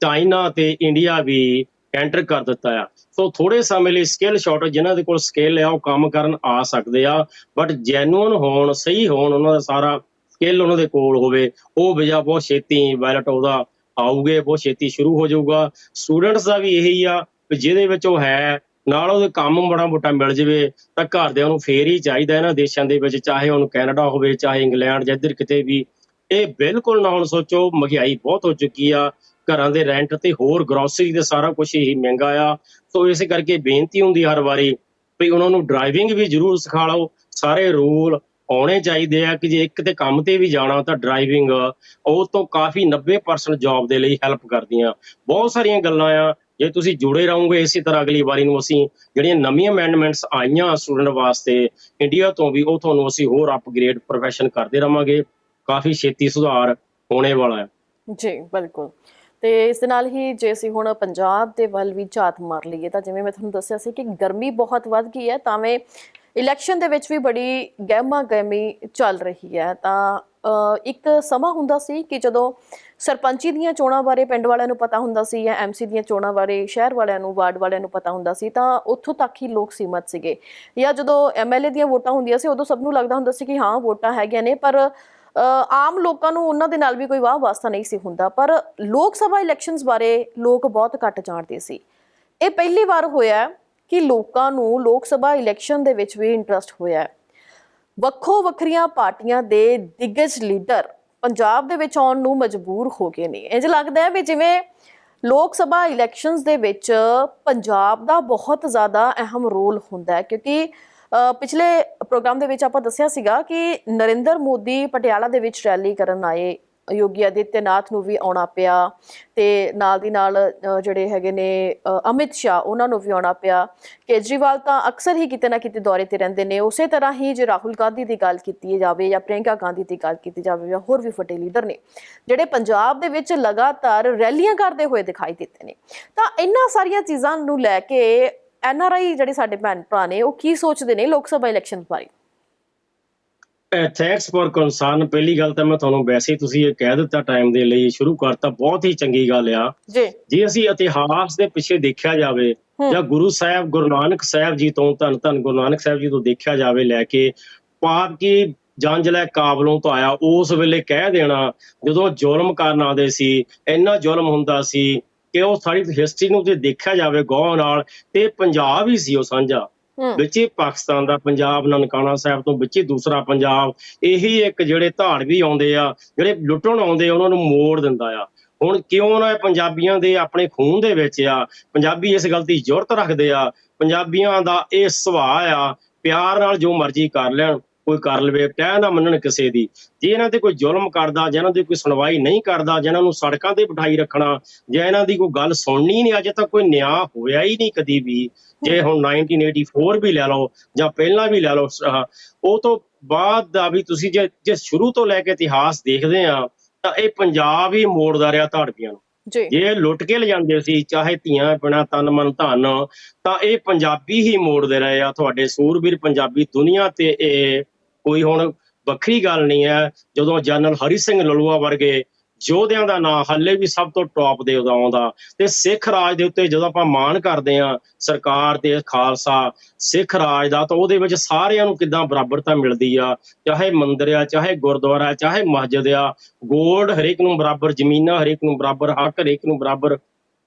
ਚਾਈਨਾ ਤੇ ਇੰਡੀਆ ਵੀ ਐਂਟਰ ਕਰ ਦਿੱਤਾ ਆ। ਸੋ ਥੋੜੇ ਸਮੇਂ ਲਈ ਸਕਿੱਲ ਸ਼ਾਰਟ ਜਿਨ੍ਹਾਂ ਦੇ ਕੋਲ ਸਕਿੱਲ ਆ, ਉਹ ਕੰਮ ਕਰਨ ਆ ਸਕਦੇ ਆ। ਬਟ ਜੈਨੂਅਨ ਹੋਣ, ਸਹੀ ਹੋਣ, ਉਹਨਾਂ ਦਾ ਸਾਰਾ ਸਕਿੱਲ ਉਹਨਾਂ ਦੇ ਕੋਲ ਹੋਵੇ, ਉਹ ਵੀਜ਼ਾ ਬਹੁਤ ਛੇਤੀ ਵੈਲਟ ਉਹਦਾ ਆਊਗੇ, ਬਹੁਤ ਛੇਤੀ ਸ਼ੁਰੂ ਹੋ ਜਾਊਗਾ। ਸਟੂਡੈਂਟਸ ਦਾ ਵੀ ਇਹੀ ਆ ਵੀ ਜਿਹਦੇ ਵਿੱਚ ਉਹ ਹੈ, ਨਾਲ ਉਹਦੇ ਕੰਮ ਬੜਾ ਮੋਟਾ ਮਿਲ ਜਵੇ, ਤਾਂ ਘਰਦਿਆਂ ਨੂੰ ਫੇਰ ਹੀ ਚਾਹੀਦਾ ਇਹਨਾਂ ਦੇਸ਼ਾਂ ਦੇ ਵਿੱਚ, ਚਾਹੇ ਉਹਨੂੰ ਕੈਨੇਡਾ ਹੋਵੇ, ਚਾਹੇ ਇੰਗਲੈਂਡ ਜਾਂ ਇੱਧਰ ਕਿਤੇ ਵੀ ਇਹ ਬਿਲਕੁਲ ਨਾ ਹੁਣ ਸੋਚੋ, ਮਹਿੰਗਾਈ ਬਹੁਤ ਹੋ ਚੁੱਕੀ ਆ, ਘਰਾਂ ਦੇ ਰੈਂਟ ਤੇ ਹੋਰ ਗਰੋਸਰੀ ਤੇ ਸਾਰਾ ਕੁਝ ਹੀ ਮਹਿੰਗਾ ਆ। ਸੋ ਇਸੇ ਕਰਕੇ ਬੇਨਤੀ ਹੁੰਦੀ ਹਰ ਵਾਰੀ ਵੀ ਉਹਨਾਂ ਨੂੰ ਡਰਾਈਵਿੰਗ ਵੀ ਜ਼ਰੂਰ ਸਿਖਾ ਲਓ ਸਾਰੇ ਰੂਲ ਆਉਣੇ ਚਾਹੀਦੇ ਆ ਕਿ ਜੇ ਇੱਕ ਤੇ ਕੰਮ ਤੇ ਵੀ ਜਾਣਾ ਤਾਂ ਡਰਾਈਵਿੰਗ ਉਹ ਤੋਂ ਕਾਫੀ 90% ਜੌਬ ਦੇ ਲਈ ਹੈਲਪ ਕਰਦੀਆਂ। ਬਹੁਤ ਸਾਰੀਆਂ ਗੱਲਾਂ ਆ, ਜੇ ਤੁਸੀਂ ਜੁੜੇ ਰਹੋਗੇ ਇਸੇ ਤਰ੍ਹਾਂ ਅਗਲੀ ਵਾਰੀ ਨੂੰ ਅਸੀਂ ਜਿਹੜੀਆਂ ਨਵੀਆਂ ਅਮੈਂਡਮੈਂਟਸ ਆਈਆਂ ਸਟੂਡੈਂਟ ਵਾਸਤੇ ਇੰਡੀਆ ਤੋਂ ਵੀ ਉਹ ਤੁਹਾਨੂੰ ਅਸੀਂ ਹੋਰ ਅਪਗ੍ਰੇਡ ਪ੍ਰੋਫੈਸ਼ਨ ਕਰਦੇ ਰਵਾਂਗੇ। ਕਾਫੀ ਛੇਤੀ ਸੁਧਾਰ ਹੋਣੇ ਵਾਲਾ ਹੈ। ਜੀ, ਬਿਲਕੁਲ। ਤੇ ਇਸ ਦੇ ਨਾਲ ਹੀ ਜੇ ਅਸੀਂ ਹੁਣ ਪੰਜਾਬ ਦੇ ਵੱਲ ਵੀ ਝਾਤ ਮਾਰ ਲਈਏ, ਤਾਂ ਜਿਵੇਂ ਮੈਂ ਤੁਹਾਨੂੰ ਦੱਸਿਆ ਸੀ ਕਿ ਗਰਮੀ ਬਹੁਤ ਵੱਧ ਗਈ ਹੈ ਤਾਂਵੇਂ ਇਲੈਕਸ਼ਨ ਦੇ ਵਿੱਚ ਵੀ ਬੜੀ ਗਹਿਮਾ ਗਹਿਮੀ ਚੱਲ ਰਹੀ ਹੈ। ਤਾਂ ਇੱਕ ਸਮਾਂ ਹੁੰਦਾ ਸੀ ਕਿ ਜਦੋਂ ਸਰਪੰਚੀ ਦੀਆਂ ਚੋਣਾਂ ਬਾਰੇ ਪਿੰਡ ਵਾਲਿਆਂ ਨੂੰ ਪਤਾ ਹੁੰਦਾ ਸੀ ਜਾਂ ਐਮਸੀ ਦੀਆਂ ਚੋਣਾਂ ਬਾਰੇ ਸ਼ਹਿਰ ਵਾਲਿਆਂ ਨੂੰ, ਵਾਰਡ ਵਾਲਿਆਂ ਨੂੰ ਪਤਾ ਹੁੰਦਾ ਸੀ, ਤਾਂ ਉੱਥੋਂ ਤੱਕ ਹੀ ਲੋਕ ਸੀਮਤ ਸੀਗੇ। ਜਾਂ ਜਦੋਂ ਐਮਐਲਏ ਦੀਆਂ ਵੋਟਾਂ ਹੁੰਦੀਆਂ ਸੀ, ਉਦੋਂ ਸਭ ਨੂੰ ਲੱਗਦਾ ਹੁੰਦਾ ਸੀ ਕਿ ਹਾਂ, ਵੋਟਾਂ ਹੈਗੀਆਂ ਨੇ, ਪਰ ਆਮ ਲੋਕਾਂ ਨੂੰ ਉਹਨਾਂ ਦੇ ਨਾਲ ਵੀ ਕੋਈ ਵਾਹ ਵਾਸਤਾ ਨਹੀਂ ਸੀ ਹੁੰਦਾ, ਪਰ ਲੋਕ ਸਭਾ ਇਲੈਕਸ਼ਨਸ ਬਾਰੇ ਲੋਕ ਬਹੁਤ ਘੱਟ ਜਾਣਦੇ ਸੀ। ਇਹ ਪਹਿਲੀ ਵਾਰ ਹੋਇਆ ਕਿ ਲੋਕਾਂ ਨੂੰ ਲੋਕ ਸਭਾ ਇਲੈਕਸ਼ਨ ਦੇ ਵਿੱਚ ਵੀ ਇੰਟਰਸਟ ਹੋਇਆ ਵੱਖੋ ਵੱਖਰੀਆਂ ਪਾਰਟੀਆਂ ਦੇ ਦਿੱਗਜ ਲੀਡਰ ਪੰਜਾਬ ਦੇ ਵਿੱਚ ਆਉਣ ਨੂੰ ਮਜਬੂਰ ਹੋ ਗਏ ਨੇ। ਇੰਜ ਲੱਗਦਾ ਹੈ ਵੀ ਜਿਵੇਂ ਲੋਕ ਸਭਾ ਇਲੈਕਸ਼ਨਸ ਦੇ ਵਿੱਚ ਪੰਜਾਬ ਦਾ ਬਹੁਤ ਜ਼ਿਆਦਾ ਅਹਿਮ ਰੋਲ ਹੁੰਦਾ ਹੈ, ਕਿਉਂਕਿ ਪਿਛਲੇ ਪ੍ਰੋਗਰਾਮ ਦੇ ਵਿੱਚ ਆਪਾਂ ਦੱਸਿਆ ਸੀਗਾ ਕਿ ਨਰਿੰਦਰ ਮੋਦੀ ਪਟਿਆਲਾ ਦੇ ਵਿੱਚ ਰੈਲੀ ਕਰਨ ਆਏ, ਯੋਗੀ ਆਦਿੱਤਿਆਨਾਥ ਨੂੰ ਵੀ ਆਉਣਾ ਪਿਆ ਤੇ ਨਾਲ ਦੀ ਨਾਲ ਜਿਹੜੇ ਹੈਗੇ ਨੇ ਅਮਿਤ ਸ਼ਾਹ ਉਹਨਾਂ ਨੂੰ ਵੀ ਆਉਣਾ ਪਿਆ। ਕੇਜਰੀਵਾਲ ਤਾਂ ਅਕਸਰ ਹੀ ਕਿਤੇ ਨਾ ਕਿਤੇ ਦੌਰੇ ਤੇ ਰਹਿੰਦੇ ਨੇ। ਉਸੇ ਤਰ੍ਹਾਂ ਹੀ ਜੇ ਰਾਹੁਲ ਗਾਂਧੀ ਦੀ ਗੱਲ ਕੀਤੀ ਜਾਵੇ ਜਾਂ ਪ੍ਰਿਯੰਕਾ ਗਾਂਧੀ ਦੀ ਗੱਲ ਕੀਤੀ ਜਾਵੇ ਜਾਂ ਹੋਰ ਵੀ ਵੱਡੇ ਲੀਡਰ ਨੇ, ਜਿਹੜੇ ਪੰਜਾਬ ਦੇ ਵਿੱਚ ਲਗਾਤਾਰ ਰੈਲੀਆਂ ਕਰਦੇ ਹੋਏ ਦਿਖਾਈ ਦਿੱਤੇ ਨੇ। ਤਾਂ ਇਹਨਾਂ ਸਾਰੀਆਂ ਚੀਜ਼ਾਂ ਨੂੰ ਲੈ ਕੇ ਐਨਆਰਆਈ ਜਿਹੜੇ ਸਾਡੇ ਭੈਣ ਭਰਾ ਨੇ ਉਹ ਕੀ ਸੋਚਦੇ ਨੇ ਲੋਕ ਸਭਾ ਇਲੈਕਸ਼ਨ ਬਾਰੇ? ਥੈਂਕਸ ਫॉर ਕਨਸਰਨ ਪਹਿਲੀ ਗੱਲ ਤਾਂ ਮੈਂ ਤੁਹਾਨੂੰ ਵੈਸੇ ਹੀ ਤੁਸੀਂ ਇਹ ਕਹਿ ਦਿੱਤਾ ਟਾਈਮ ਦੇ ਲਈ ਸ਼ੁਰੂ ਕਰਤਾ ਬਹੁਤ ਹੀ ਚੰਗੀ ਗੱਲ ਆ। ਜੀ। ਜੇ ਅਸੀਂ ਇਤਿਹਾਸ ਦੇ ਪਿੱਛੇ ਦੇਖਿਆ ਜਾਵੇ। ਜਾਂ ਗੁਰੂ ਸਾਹਿਬ ਗੁਰੂ ਨਾਨਕ ਸਾਹਿਬ ਜੀ ਤੋਂ ਧੰਨ ਧੰਨ ਗੁਰੂ ਨਾਨਕ ਸਾਹਿਬ ਜੀ ਤੋਂ ਦੇਖਿਆ ਜਾਵੇ ਲੈ ਕੇ ਪਾਪ ਕੀ ਜੰਜ ਲੈ ਕਾਬਲੋਂ ਤੋਂ ਆਇਆ ਉਸ ਵੇਲੇ ਕਹਿ ਦੇਣਾ ਜਦੋਂ ਜ਼ੁਲਮ ਕਰਨ ਆਉਂਦੇ ਸੀ ਇੰਨਾ ਜ਼ੁਲਮ ਹੁੰਦਾ ਸੀ ਕਿ ਉਹ ਸਾਰੀ ਹਿਸਟਰੀ ਨੂੰ ਜੇ ਦੇਖਿਆ ਜਾਵੇ ਗੌਰ ਨਾਲ ਤੇ ਪੰਜਾਬ ਹੀ ਸੀ ਉਹ ਸਾਂਝਾ। ਹੂੰ। ਵਿੱਚੇ ਪਾਕਿਸਤਾਨ ਦਾ ਪੰਜਾਬ ਨਨਕਾਣਾ ਸਾਹਿਬ ਤੋਂ ਵਿੱਚੇ ਦੂਸਰਾ ਪੰਜਾਬ ਇਹੀ ਇੱਕ ਜਿਹੜੇ ਧਾੜਵੀ ਆਉਂਦੇ ਆ ਜਿਹੜੇ ਲੁੱਟਣ ਆਉਂਦੇ ਉਹਨਾਂ ਨੂੰ ਮੋੜ ਦਿੰਦਾ ਆ। ਹੁਣ ਕਿਉਂ ਨਾ ਪੰਜਾਬੀਆਂ ਦੇ ਆਪਣੇ ਖੂਨ ਦੇ ਵਿੱਚ ਆ? ਪੰਜਾਬੀ ਇਸ ਗੱਲ ਦੀ ਜ਼ਰੂਰਤ ਰੱਖਦੇ ਆ। ਪੰਜਾਬੀਆਂ ਦਾ ਇਹ ਸੁਭਾਅ ਆ ਪਿਆਰ ਨਾਲ ਜੋ ਮਰਜ਼ੀ ਕਰ ਲੈਣ। ਕੋਈ ਕਰ ਲਵੇ ਕਹਿ ਨਾ ਮੰਨਣ ਕਿਸੇ ਦੀ। ਜੇ ਇਹਨਾਂ ਤੇ ਕੋਈ ਜ਼ੁਲਮ ਕਰਦਾ ਜਾਂ ਇਹਨਾਂ ਦੀ ਕੋਈ ਸੁਣਵਾਈ ਨਹੀਂ ਕਰਦਾ ਜਾਂ ਇਹਨਾਂ ਨੂੰ ਸੜਕਾਂ ਤੇ ਬਿਠਾਈ ਰੱਖਣਾ ਜਾਂ ਇਹਨਾਂ ਦੀ ਕੋਈ ਗੱਲ ਸੁਣਨੀ ਨਹੀਂ ਅਜੇ ਤੱਕ ਕੋਈ ਨਿਆਂ ਹੋਇਆ ਹੀ ਨਹੀਂ ਕਦੀ ਵੀ। ਜੇ ਹੁਣ 1984 ਵੀ ਲੈ ਲਓ ਜਾਂ ਪਹਿਲਾਂ ਵੀ ਲੈ ਲਓ ਉਹ ਤੋਂ ਬਾਅਦ ਦਾ ਵੀ ਤੁਸੀਂ ਜੇ ਜੇ ਸ਼ੁਰੂ ਤੋਂ ਲੈ ਕੇ ਇਤਿਹਾਸ ਦੇਖਦੇ ਆ ਤਾਂ ਇਹ ਪੰਜਾਬ ਹੀ ਮੋੜਦਾ ਰਿਹਾ ਧਾੜਵੀਆਂ ਨੂੰ। ਜੀ। ਜੇ ਲੁੱਟ ਕੇ ਲਿਜਾਂਦੇ ਸੀ ਚਾਹੇ ਧੀਆਂ ਬਿਨਾ ਤਨ ਮਨ ਧਨ ਤਾਂ ਇਹ ਪੰਜਾਬੀ ਹੀ ਮੋੜਦੇ ਰਹੇ ਆ। ਤੁਹਾਡੇ ਸੂਰਬੀਰ ਪੰਜਾਬੀ ਦੁਨੀਆ ਤੇ ਇਹ ਕੋਈ ਹੁਣ ਵੱਖਰੀ ਗੱਲ ਨਹੀਂ ਹੈ। ਜਦੋਂ ਜਨਰਲ ਹਰੀ ਸਿੰਘ ਲਲੂਆ ਵਰਗੇ ਯੋਧਿਆਂ ਦਾ ਨਾਂ ਹੱਲੇ ਵੀ ਸਭ ਤੋਂ ਟੌਪ ਦੇ ਉਦੋਂ ਆਉਂਦਾ ਤੇ ਸਿੱਖ ਰਾਜ ਦੇ ਉੱਤੇ ਜਦੋਂ ਆਪਾਂ ਮਾਣ ਕਰਦੇ ਆ ਸਰਕਾਰ ਤੇ ਖਾਲਸਾ ਸਿੱਖ ਰਾਜ ਦਾ, ਤਾਂ ਉਹਦੇ ਵਿੱਚ ਸਾਰਿਆਂ ਨੂੰ ਕਿੱਦਾਂ ਬਰਾਬਰਤਾ ਮਿਲਦੀ ਆ। ਚਾਹੇ ਮੰਦਿਰ ਆ, ਚਾਹੇ ਗੁਰਦੁਆਰਾ ਚਾਹੇ ਮਸਜਿਦ ਆ ਗੋਲਡ ਹਰੇਕ ਨੂੰ ਬਰਾਬਰ, ਜ਼ਮੀਨਾਂ ਹਰੇਕ ਨੂੰ ਬਰਾਬਰ, ਹੱਕ ਹਰੇਕ ਨੂੰ ਬਰਾਬਰ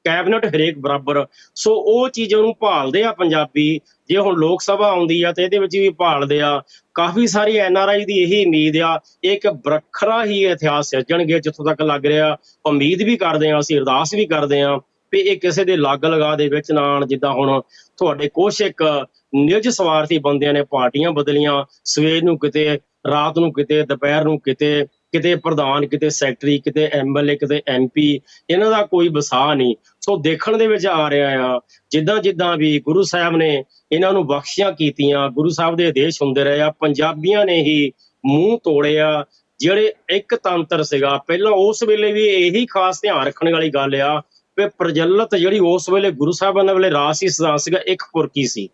ਕੈਬਨਿਟ ਹਰੇਕ ਬਰਾਬਰ। ਸੋ ਉਹ ਚੀਜ਼ ਨੂੰ ਭਾਲਦੇ ਆ ਪੰਜਾਬੀ। ਜੇ ਹੁਣ ਲੋਕ ਸਭਾ ਆਉਂਦੀ ਆ ਤੇ ਇਹਦੇ ਵਿੱਚ ਵੀ ਭਾਲਦੇ ਆ। ਕਾਫੀ ਸਾਰੀ ਐਨ ਆਰ ਆਈ ਦੀ ਇਹੀ ਉਮੀਦ ਆ। ਇੱਕ ਵੱਖਰਾ ਹੀ ਇਤਿਹਾਸ ਸਿਰਜਣਗੇ ਜਿੱਥੋਂ ਤੱਕ ਲੱਗ ਰਿਹਾ। ਉਮੀਦ ਵੀ ਕਰਦੇ ਆ, ਅਸੀਂ ਅਰਦਾਸ ਵੀ ਕਰਦੇ ਆ ਵੀ ਇਹ ਕਿਸੇ ਦੇ ਲੱਗ ਲਗਾ ਦੇ ਵਿੱਚ ਨਾ ਆਉਣ। ਜਿੱਦਾਂ ਹੁਣ ਤੁਹਾਡੇ ਕੁਛ ਇੱਕ ਨਿਜ ਸਵਾਰਥੀ ਬੰਦਿਆਂ ਨੇ ਪਾਰਟੀਆਂ ਬਦਲੀਆਂ। ਸਵੇਰ ਨੂੰ ਕਿਤੇ, ਰਾਤ ਨੂੰ ਕਿਤੇ, ਦੁਪਹਿਰ ਨੂੰ ਕਿਤੇ ਕਿਤੇ ਪ੍ਰਧਾਨ, ਕਿਤੇ ਸੈਕਟਰੀ, ਕਿਤੇ ਐਮਐਲਏ ਕਿਤੇ ਐਮਪੀ ਇਹਨਾਂ ਦਾ ਕੋਈ ਵਸਾ ਨਹੀਂ। ਸੋ ਦੇਖਣ ਦੇ ਵਿੱਚ ਆ ਰਿਹਾ ਆ ਜਿੱਦਾਂ ਜਿੱਦਾਂ ਵੀ ਗੁਰੂ ਸਾਹਿਬ ਨੇ ਇਹਨਾਂ ਨੂੰ ਬਖਸ਼ੀਆਂ ਕੀਤੀਆਂ ਗੁਰੂ ਸਾਹਿਬ ਦੇ ਆਦੇਸ਼ ਹੁੰਦੇ ਰਹੇ ਆ ਪੰਜਾਬੀਆਂ ਨੇ ਹੀ ਮੂੰਹ ਤੋੜਿਆ ਜਿਹੜੇ ਇੱਕ ਤੰਤਰ ਸੀਗਾ ਪਹਿਲਾਂ ਉਸ ਵੇਲੇ ਵੀ ਇਹੀ ਖਾਸ ਧਿਆਨ ਰੱਖਣ ਵਾਲੀ ਗੱਲ ਆ ਕਿ ਪ੍ਰਜਲਤ ਜਿਹੜੀ ਉਸ ਵੇਲੇ ਗੁਰੂ ਸਾਹਿਬਾਂ ਦੇ ਵੇਲੇ ਰਾਸੀ ਸਿਧਾਂਤ ਸੀਗਾ ਇੱਕ ਪੁਰਕੀ ਸੀ।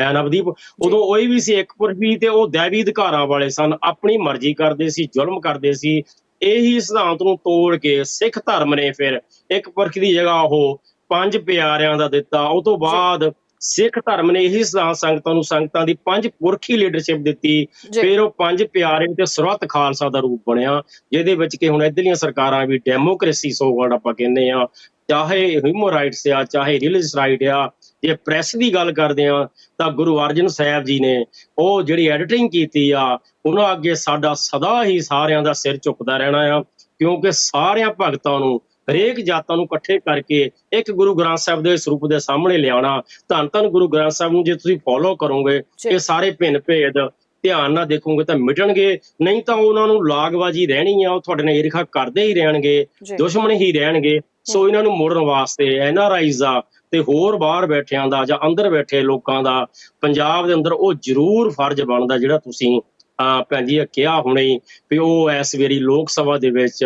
ਐ ਨਵਦੀਪ ਉਦੋਂ ਉਹ ਵੀ ਸੀ ਇੱਕ ਪੁਰਖੀ ਤੇ ਉਹ ਦੇਵੀ ਅਧਿਕਾਰਾਂ ਵਾਲੇ ਸਨ ਆਪਣੀ ਮਰਜ਼ੀ ਕਰਦੇ ਸੀ ਜ਼ੁਲਮ ਕਰਦੇ ਸੀ ਇਹੀ ਸਿਧਾਂਤ ਨੂੰ ਤੋੜ ਕੇ ਸਿੱਖ ਧਰਮ ਨੇ ਫਿਰ ਇੱਕ ਪੁਰਖ ਦੀ ਜਗ੍ਹਾ ਉਹ ਪੰਜ ਪਿਆਰਿਆਂ ਦਾ ਦਿੱਤਾ। ਉਹ ਤੋਂ ਬਾਅਦ ਸਿੱਖ ਧਰਮ ਨੇ ਇਹੀ ਸਿਧਾਂਤ ਸੰਗਤਾਂ ਨੂੰ ਸੰਗਤਾਂ ਦੀ ਪੰਜ ਪੁਰਖੀ ਲੀਡਰਸ਼ਿਪ ਦਿੱਤੀ। ਫਿਰ ਉਹ ਪੰਜ ਪਿਆਰੇ ਤੇ ਸਰਬੱਤ ਖਾਲਸਾ ਦਾ ਰੂਪ ਬਣਿਆ ਜਿਹਦੇ ਵਿੱਚ ਕਿ ਹੁਣ ਇੱਧਰਲੀਆਂ ਸਰਕਾਰਾਂ ਵੀ ਡੈਮੋਕ੍ਰੇਸੀ ਸੋਗਵਰਡ ਆਪਾਂ ਕਹਿੰਦੇ ਆ ਚਾਹੇ ਹਿਊਮਨ ਰਾਈਟਸ ਆ ਚਾਹੇ ਰਿਲੀਜੀਅਸ ਰਾਈਟ ਆ ਜੇ ਪ੍ਰੈਸ ਦੀ ਗੱਲ ਕਰਦੇ ਆ ਤਾਂ ਗੁਰੂ ਅਰਜਨ ਸਾਹਿਬ ਜੀ ਨੇ ਉਹ ਜਿਹੜੀ ਐਡੀਟਿੰਗ ਕੀਤੀ ਆ ਉਹਨਾਂ ਅੱਗੇ ਸਾਡਾ ਸਦਾ ਹੀ ਸਾਰਿਆਂ ਦਾ ਸਿਰ ਝੁਕਦਾ ਰਹਿਣਾ ਆ ਕਿਉਂਕਿ ਸਾਰਿਆਂ ਭਗਤਾਂ ਨੂੰ ਹਰੇਕ ਜਾਤਾਂ ਨੂੰ ਇਕੱਠੇ ਕਰਕੇ ਇੱਕ ਗੁਰੂ ਗ੍ਰੰਥ ਸਾਹਿਬ ਦੇ ਸਰੂਪ ਦੇ ਸਾਹਮਣੇ ਲਿਆਉਣਾ ਧੰਨ ਧੰਨ ਗੁਰੂ ਗ੍ਰੰਥ ਸਾਹਿਬ ਨੂੰ ਜੇ ਤੁਸੀਂ ਫੋਲੋ ਕਰੋਗੇ ਇਹ ਸਾਰੇ ਭਿੰਨ ਭੇਦ ਧਿਆਨ ਨਾਲ ਦੇਖੋਗੇ ਤਾਂ ਮਿਟਣਗੇ ਨਹੀਂ ਤਾਂ ਉਹਨਾਂ ਨੂੰ ਲਾਗਬਾਜੀ ਰਹਿਣੀ ਆ ਉਹ ਤੁਹਾਡੇ ਨਾਲ ਈਰਖਾ ਕਰਦੇ ਹੀ ਰਹਿਣਗੇ ਦੁਸ਼ਮਣ ਹੀ ਰਹਿਣਗੇ ਸੋ ਇਹਨਾਂ ਨੂੰ ਮੋੜਨ ਵਾਸਤੇ ਐਨਆਰਆਈਜ਼ ਦਾ ਤੇ ਹੋਰ ਬਾਹਰ ਬੈਠਿਆਂ ਦਾ ਜਾਂ ਅੰਦਰ ਬੈਠੇ ਲੋਕਾਂ ਦਾ, ਪੰਜਾਬ ਦੇ ਅੰਦਰ ਉਹ ਜ਼ਰੂਰ ਫਰਜ਼ ਬਣਦਾ ਜਿਹੜਾ ਤੁਸੀਂ ਆ ਭੈਣ ਜੀ ਕਿਹਾ ਹੁਣੇ ਹੀ ਵੀ ਉਹ ਇਸ ਵੇਰੀ ਲੋਕ ਸਭਾ ਦੇ ਵਿੱਚ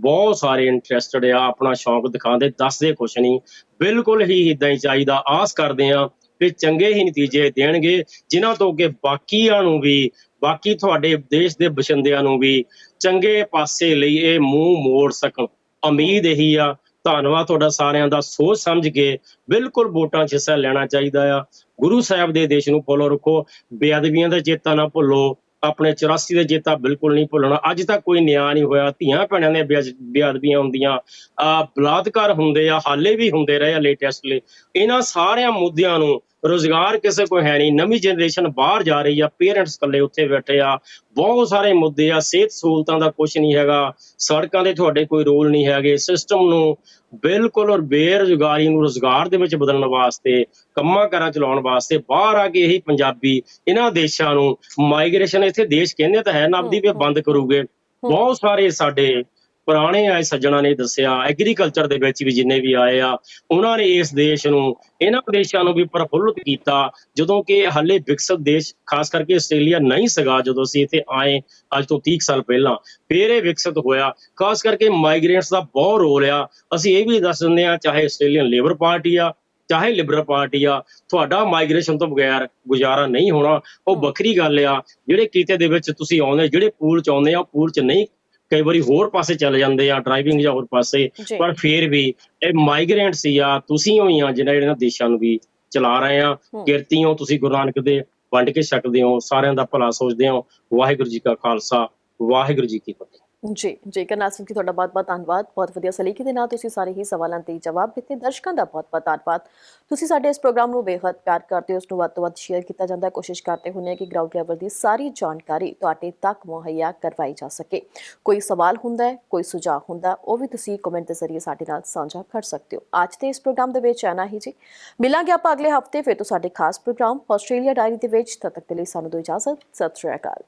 ਬਹੁਤ ਸਾਰੇ ਇੰਟਰਸਟਡ ਆ, ਆਪਣਾ ਸ਼ੌਂਕ ਦਿਖਾਉਂਦੇ, ਦੱਸਦੇ ਕੁਛ ਨਹੀਂ। ਬਿਲਕੁਲ ਹੀ ਇਦਾਂ ਹੀ ਚਾਹੀਦਾ। ਆਸ ਕਰਦੇ ਆ ਵੀ ਚੰਗੇ ਹੀ ਨਤੀਜੇ ਦੇਣਗੇ, ਜਿਨ੍ਹਾਂ ਤੋਂ ਕਿ ਬਾਕੀਆਂ ਨੂੰ ਵੀ, ਬਾਕੀ ਤੁਹਾਡੇ ਦੇਸ਼ ਦੇ ਬਸ਼ਿੰਦਿਆਂ ਨੂੰ ਵੀ ਚੰਗੇ ਪਾਸੇ ਲਈ ਇਹ ਮੂੰਹ ਮੋੜ ਸਕਣ। ਉਮੀਦ ਇਹੀ ਆ ਧੰਨਵਾਦ ਤੁਹਾਡਾ ਸਾਰਿਆਂ ਦਾ ਸੋਚ ਸਮਝ ਕੇ ਬਿਲਕੁਲ ਵੋਟਾਂ 'ਚ ਹਿੱਸਾ ਲੈਣਾ ਚਾਹੀਦਾ ਆ। ਗੁਰੂ ਸਾਹਿਬ ਦੇ ਦੇਸ਼ ਨੂੰ ਫੋਲੋ ਰੱਖੋ ਬੇਅਦਬੀਆਂ ਦਾ ਚੇਤਾ ਨਾ ਭੁੱਲੋ, ਆਪਣੇ 84 ਦੇ ਚੇਤਾ ਬਿਲਕੁਲ ਨਹੀਂ ਭੁੱਲਣਾ। ਅੱਜ ਤੱਕ ਕੋਈ ਨਿਆਂ ਨਹੀਂ ਹੋਇਆ, ਧੀਆਂ ਭੈਣਾਂ ਦੇ ਬੇਅਦ- ਬੇਅਦਬੀਆਂ ਹੁੰਦੀਆਂ, ਆ ਬਲਾਤਕਾਰ ਹੁੰਦੇ ਆ, ਹਾਲੇ ਵੀ ਹੁੰਦੇ ਰਹੇ ਆ ਲੇਟੈਸਟਲੀ ਇਹਨਾਂ ਸਾਰਿਆਂ ਮੁੱਦਿਆਂ ਨੂੰ ਰੋਜ਼ਗਾਰ ਕਿਸੇ ਕੋ ਹੈ ਨਹੀਂ ਨਵੀਂ ਜਨਰੇਸ਼ਨ ਬਾਹਰ ਜਾ ਰਹੀ ਆ ਪੇਰੈਂਟਸ ਇਕੱਲੇ ਉੱਥੇ ਬੈਠੇ ਆ ਬਹੁਤ ਸਾਰੇ ਮੁੱਦੇ ਆ ਸਿਹਤ ਸਹੂਲਤਾਂ ਦਾ ਕੁਝ ਨਹੀਂ ਹੈਗਾ ਸੜਕਾਂ ਦੇ ਤੁਹਾਡੇ ਕੋਈ ਰੋਲ ਨਹੀਂ ਹੈਗੇ ਸਿਸਟਮ ਨੂੰ ਬਿਲਕੁਲ ਔਰ ਬੇਰੁਜ਼ਗਾਰੀ ਨੂੰ ਰੋਜ਼ਗਾਰ ਦੇ ਵਿੱਚ ਬਦਲਣ ਵਾਸਤੇ ਕੰਮਾਂ ਕਾਰਾਂ ਚਲਾਉਣ ਵਾਸਤੇ ਬਾਹਰ ਆ ਕੇ ਇਹੀ ਪੰਜਾਬੀ ਇਹਨਾਂ ਦੇਸ਼ਾਂ ਨੂੰ ਮਾਈਗ੍ਰੇਸ਼ਨ ਇੱਥੇ ਦੇਸ਼ ਕਹਿੰਦੇ ਤਾਂ ਹੈ ਨਬਦੀ ਵੀ ਬੰਦ ਕਰੂਗੇ। ਬਹੁਤ ਸਾਰੇ ਸਾਡੇ ਪੁਰਾਣੇ ਆਏ ਸੱਜਣਾ ਨੇ ਦੱਸਿਆ ਐਗਰੀਕਲਚਰ ਦੇ ਵਿੱਚ ਵੀ ਜਿੰਨੇ ਵੀ ਆਏ ਆ, ਉਹਨਾਂ ਨੇ ਇਸ ਦੇਸ਼ ਨੂੰ, ਇਹਨਾਂ ਦੇਸ਼ਾਂ ਨੂੰ ਵੀ ਪ੍ਰਫੁੱਲਤ ਕੀਤਾ, ਜਦੋਂ ਕਿ ਹਾਲੇ ਵਿਕਸਿਤ ਦੇਸ਼, ਖਾਸ ਕਰਕੇ ਆਸਟ੍ਰੇਲੀਆ ਨਹੀਂ ਸੀਗਾ, ਜਦੋਂ ਅਸੀਂ ਇੱਥੇ ਆਏ, ਅੱਜ ਤੋਂ 30 ਸਾਲ ਪਹਿਲਾਂ, ਫਿਰ ਇਹ ਵਿਕਸਿਤ ਹੋਇਆ, ਖਾਸ ਕਰਕੇ ਮਾਈਗ੍ਰੇਟਸ ਦਾ ਬਹੁਤ ਰੋਲ ਆ, ਅਸੀਂ ਇਹ ਵੀ ਦੱਸ ਦਿੰਦੇ ਆ ਚਾਹੇ ਆਸਟ੍ਰੇਲੀਅਨ ਲੇਬਰ ਪਾਰਟੀ ਆ, ਚਾਹੇ ਲਿਬਰਲ ਪਾਰਟੀ ਆ, ਤੁਹਾਡਾ ਮਾਈਗ੍ਰੇਸ਼ਨ ਤੋਂ ਬਗੈਰ ਗੁਜ਼ਾਰਾ ਨਹੀਂ ਹੋਣਾ, ਉਹ ਵੱਖਰੀ ਗੱਲ ਆ, ਜਿਹੜੇ ਕੀਤੇ ਦੇ ਵਿੱਚ ਤੁਸੀਂ ਆਉਂਦੇ, ਜਿਹੜੇ ਪੂਲ ਚ ਆਉਂਦੇ ਆ ਪੂਲ ਚ ਨਹੀਂ ਕਈ ਵਾਰੀ ਹੋਰ ਪਾਸੇ ਚੱਲ ਜਾਂਦੇ ਆ ਡਰਾਈਵਿੰਗ ਜਾਂ ਹੋਰ ਪਾਸੇ ਪਰ ਫਿਰ ਵੀ ਇਹ ਮਾਈਗ੍ਰੈਂਟਸ ਆ ਤੁਸੀਂ ਹੋਈ ਆ ਜਿਹੜਾ ਇਹਨਾਂ ਦੇਸ਼ਾਂ ਨੂੰ ਵੀ ਚਲਾ ਰਹੇ ਆ। ਹੋ ਤੁਸੀਂ ਗੁਰੂ ਨਾਨਕ ਦੇ ਵੰਡ ਕੇ ਛਕਦੇ ਹੋ ਸਾਰਿਆਂ ਦਾ ਭਲਾ ਸੋਚਦੇ ਹੋ। ਵਾਹਿਗੁਰੂ ਜੀ ਕਾ ਖਾਲਸਾ ਵਾਹਿਗੁਰੂ ਜੀ ਕੀ ਫਤਿਹ। ਜੀ ਜੀ ਕਰਨਾਲ ਸਿੰਘ ਜੀ ਤੁਹਾਡਾ ਬਹੁਤ-ਬਹੁਤ ਧੰਨਵਾਦ, ਬਹੁਤ ਵਧੀਆ ਸਲੀਕੇ ਦੇ ਨਾਲ ਤੁਸੀਂ ਸਾਰੇ ਹੀ ਸਵਾਲਾਂ ਤੇ ਜਵਾਬ ਦਿੱਤੇ, ਦਰਸ਼ਕਾਂ ਦਾ ਬਹੁਤ-ਬਹੁਤ ਧੰਨਵਾਦ। ਤੁਸੀਂ ਸਾਡੇ ਇਸ ਪ੍ਰੋਗਰਾਮ ਨੂੰ ਬੇਹੱਦ ਪਿਆਰ ਕਰਦੇ ਹੋ, ਉਸ ਨੂੰ ਵੱਧ ਤੋਂ ਵੱਧ ਸ਼ੇਅਰ ਕੀਤਾ ਜਾਂਦਾ ਕੋਸ਼ਿਸ਼ ਕਰਦੇ ਹੁੰਦੇ ਹਾਂ ਕਿ ਗਰਾਊਂਡ ਲੈਵਲ ਦੀ ਸਾਰੀ ਜਾਣਕਾਰੀ ਤੁਹਾਡੇ ਤੱਕ ਮੁਹੱਈਆ ਕਰਵਾਈ ਜਾ ਸਕੇ। ਕੋਈ ਸਵਾਲ ਹੁੰਦਾ ਹੈ, ਕੋਈ ਸੁਝਾਅ ਹੁੰਦਾ ਉਹ ਵੀ ਤੁਸੀਂ ਕਮੈਂਟ ਦੇ ਜ਼ਰੀਏ ਸਾਡੇ ਨਾਲ ਸਾਂਝਾ ਕਰ ਸਕਦੇ ਹੋ। ਅੱਜ ਦੇ ਇਸ ਪ੍ਰੋਗਰਾਮ ਦੇ ਵਿੱਚ ਆਣਾ ਹੀ ਜੀ। ਮਿਲਾਂਗੇ ਆਪਾਂ ਅਗਲੇ ਹਫ਼ਤੇ, ਫਿਰ ਤੋਂ ਸਾਡੇ ਖਾਸ ਪ੍ਰੋਗਰਾਮ ਆਸਟ੍ਰੇਲੀਆ ਡਾਇਰੀ ਦੇ ਵਿੱਚ। ਤਦ ਤੱਕ ਦੇ ਲਈ ਸਾਨੂੰ ਦਿਓ ਇਜਾਜ਼ਤ। ਸਤਿ ਸ਼੍ਰੀ ਅਕਾਲ।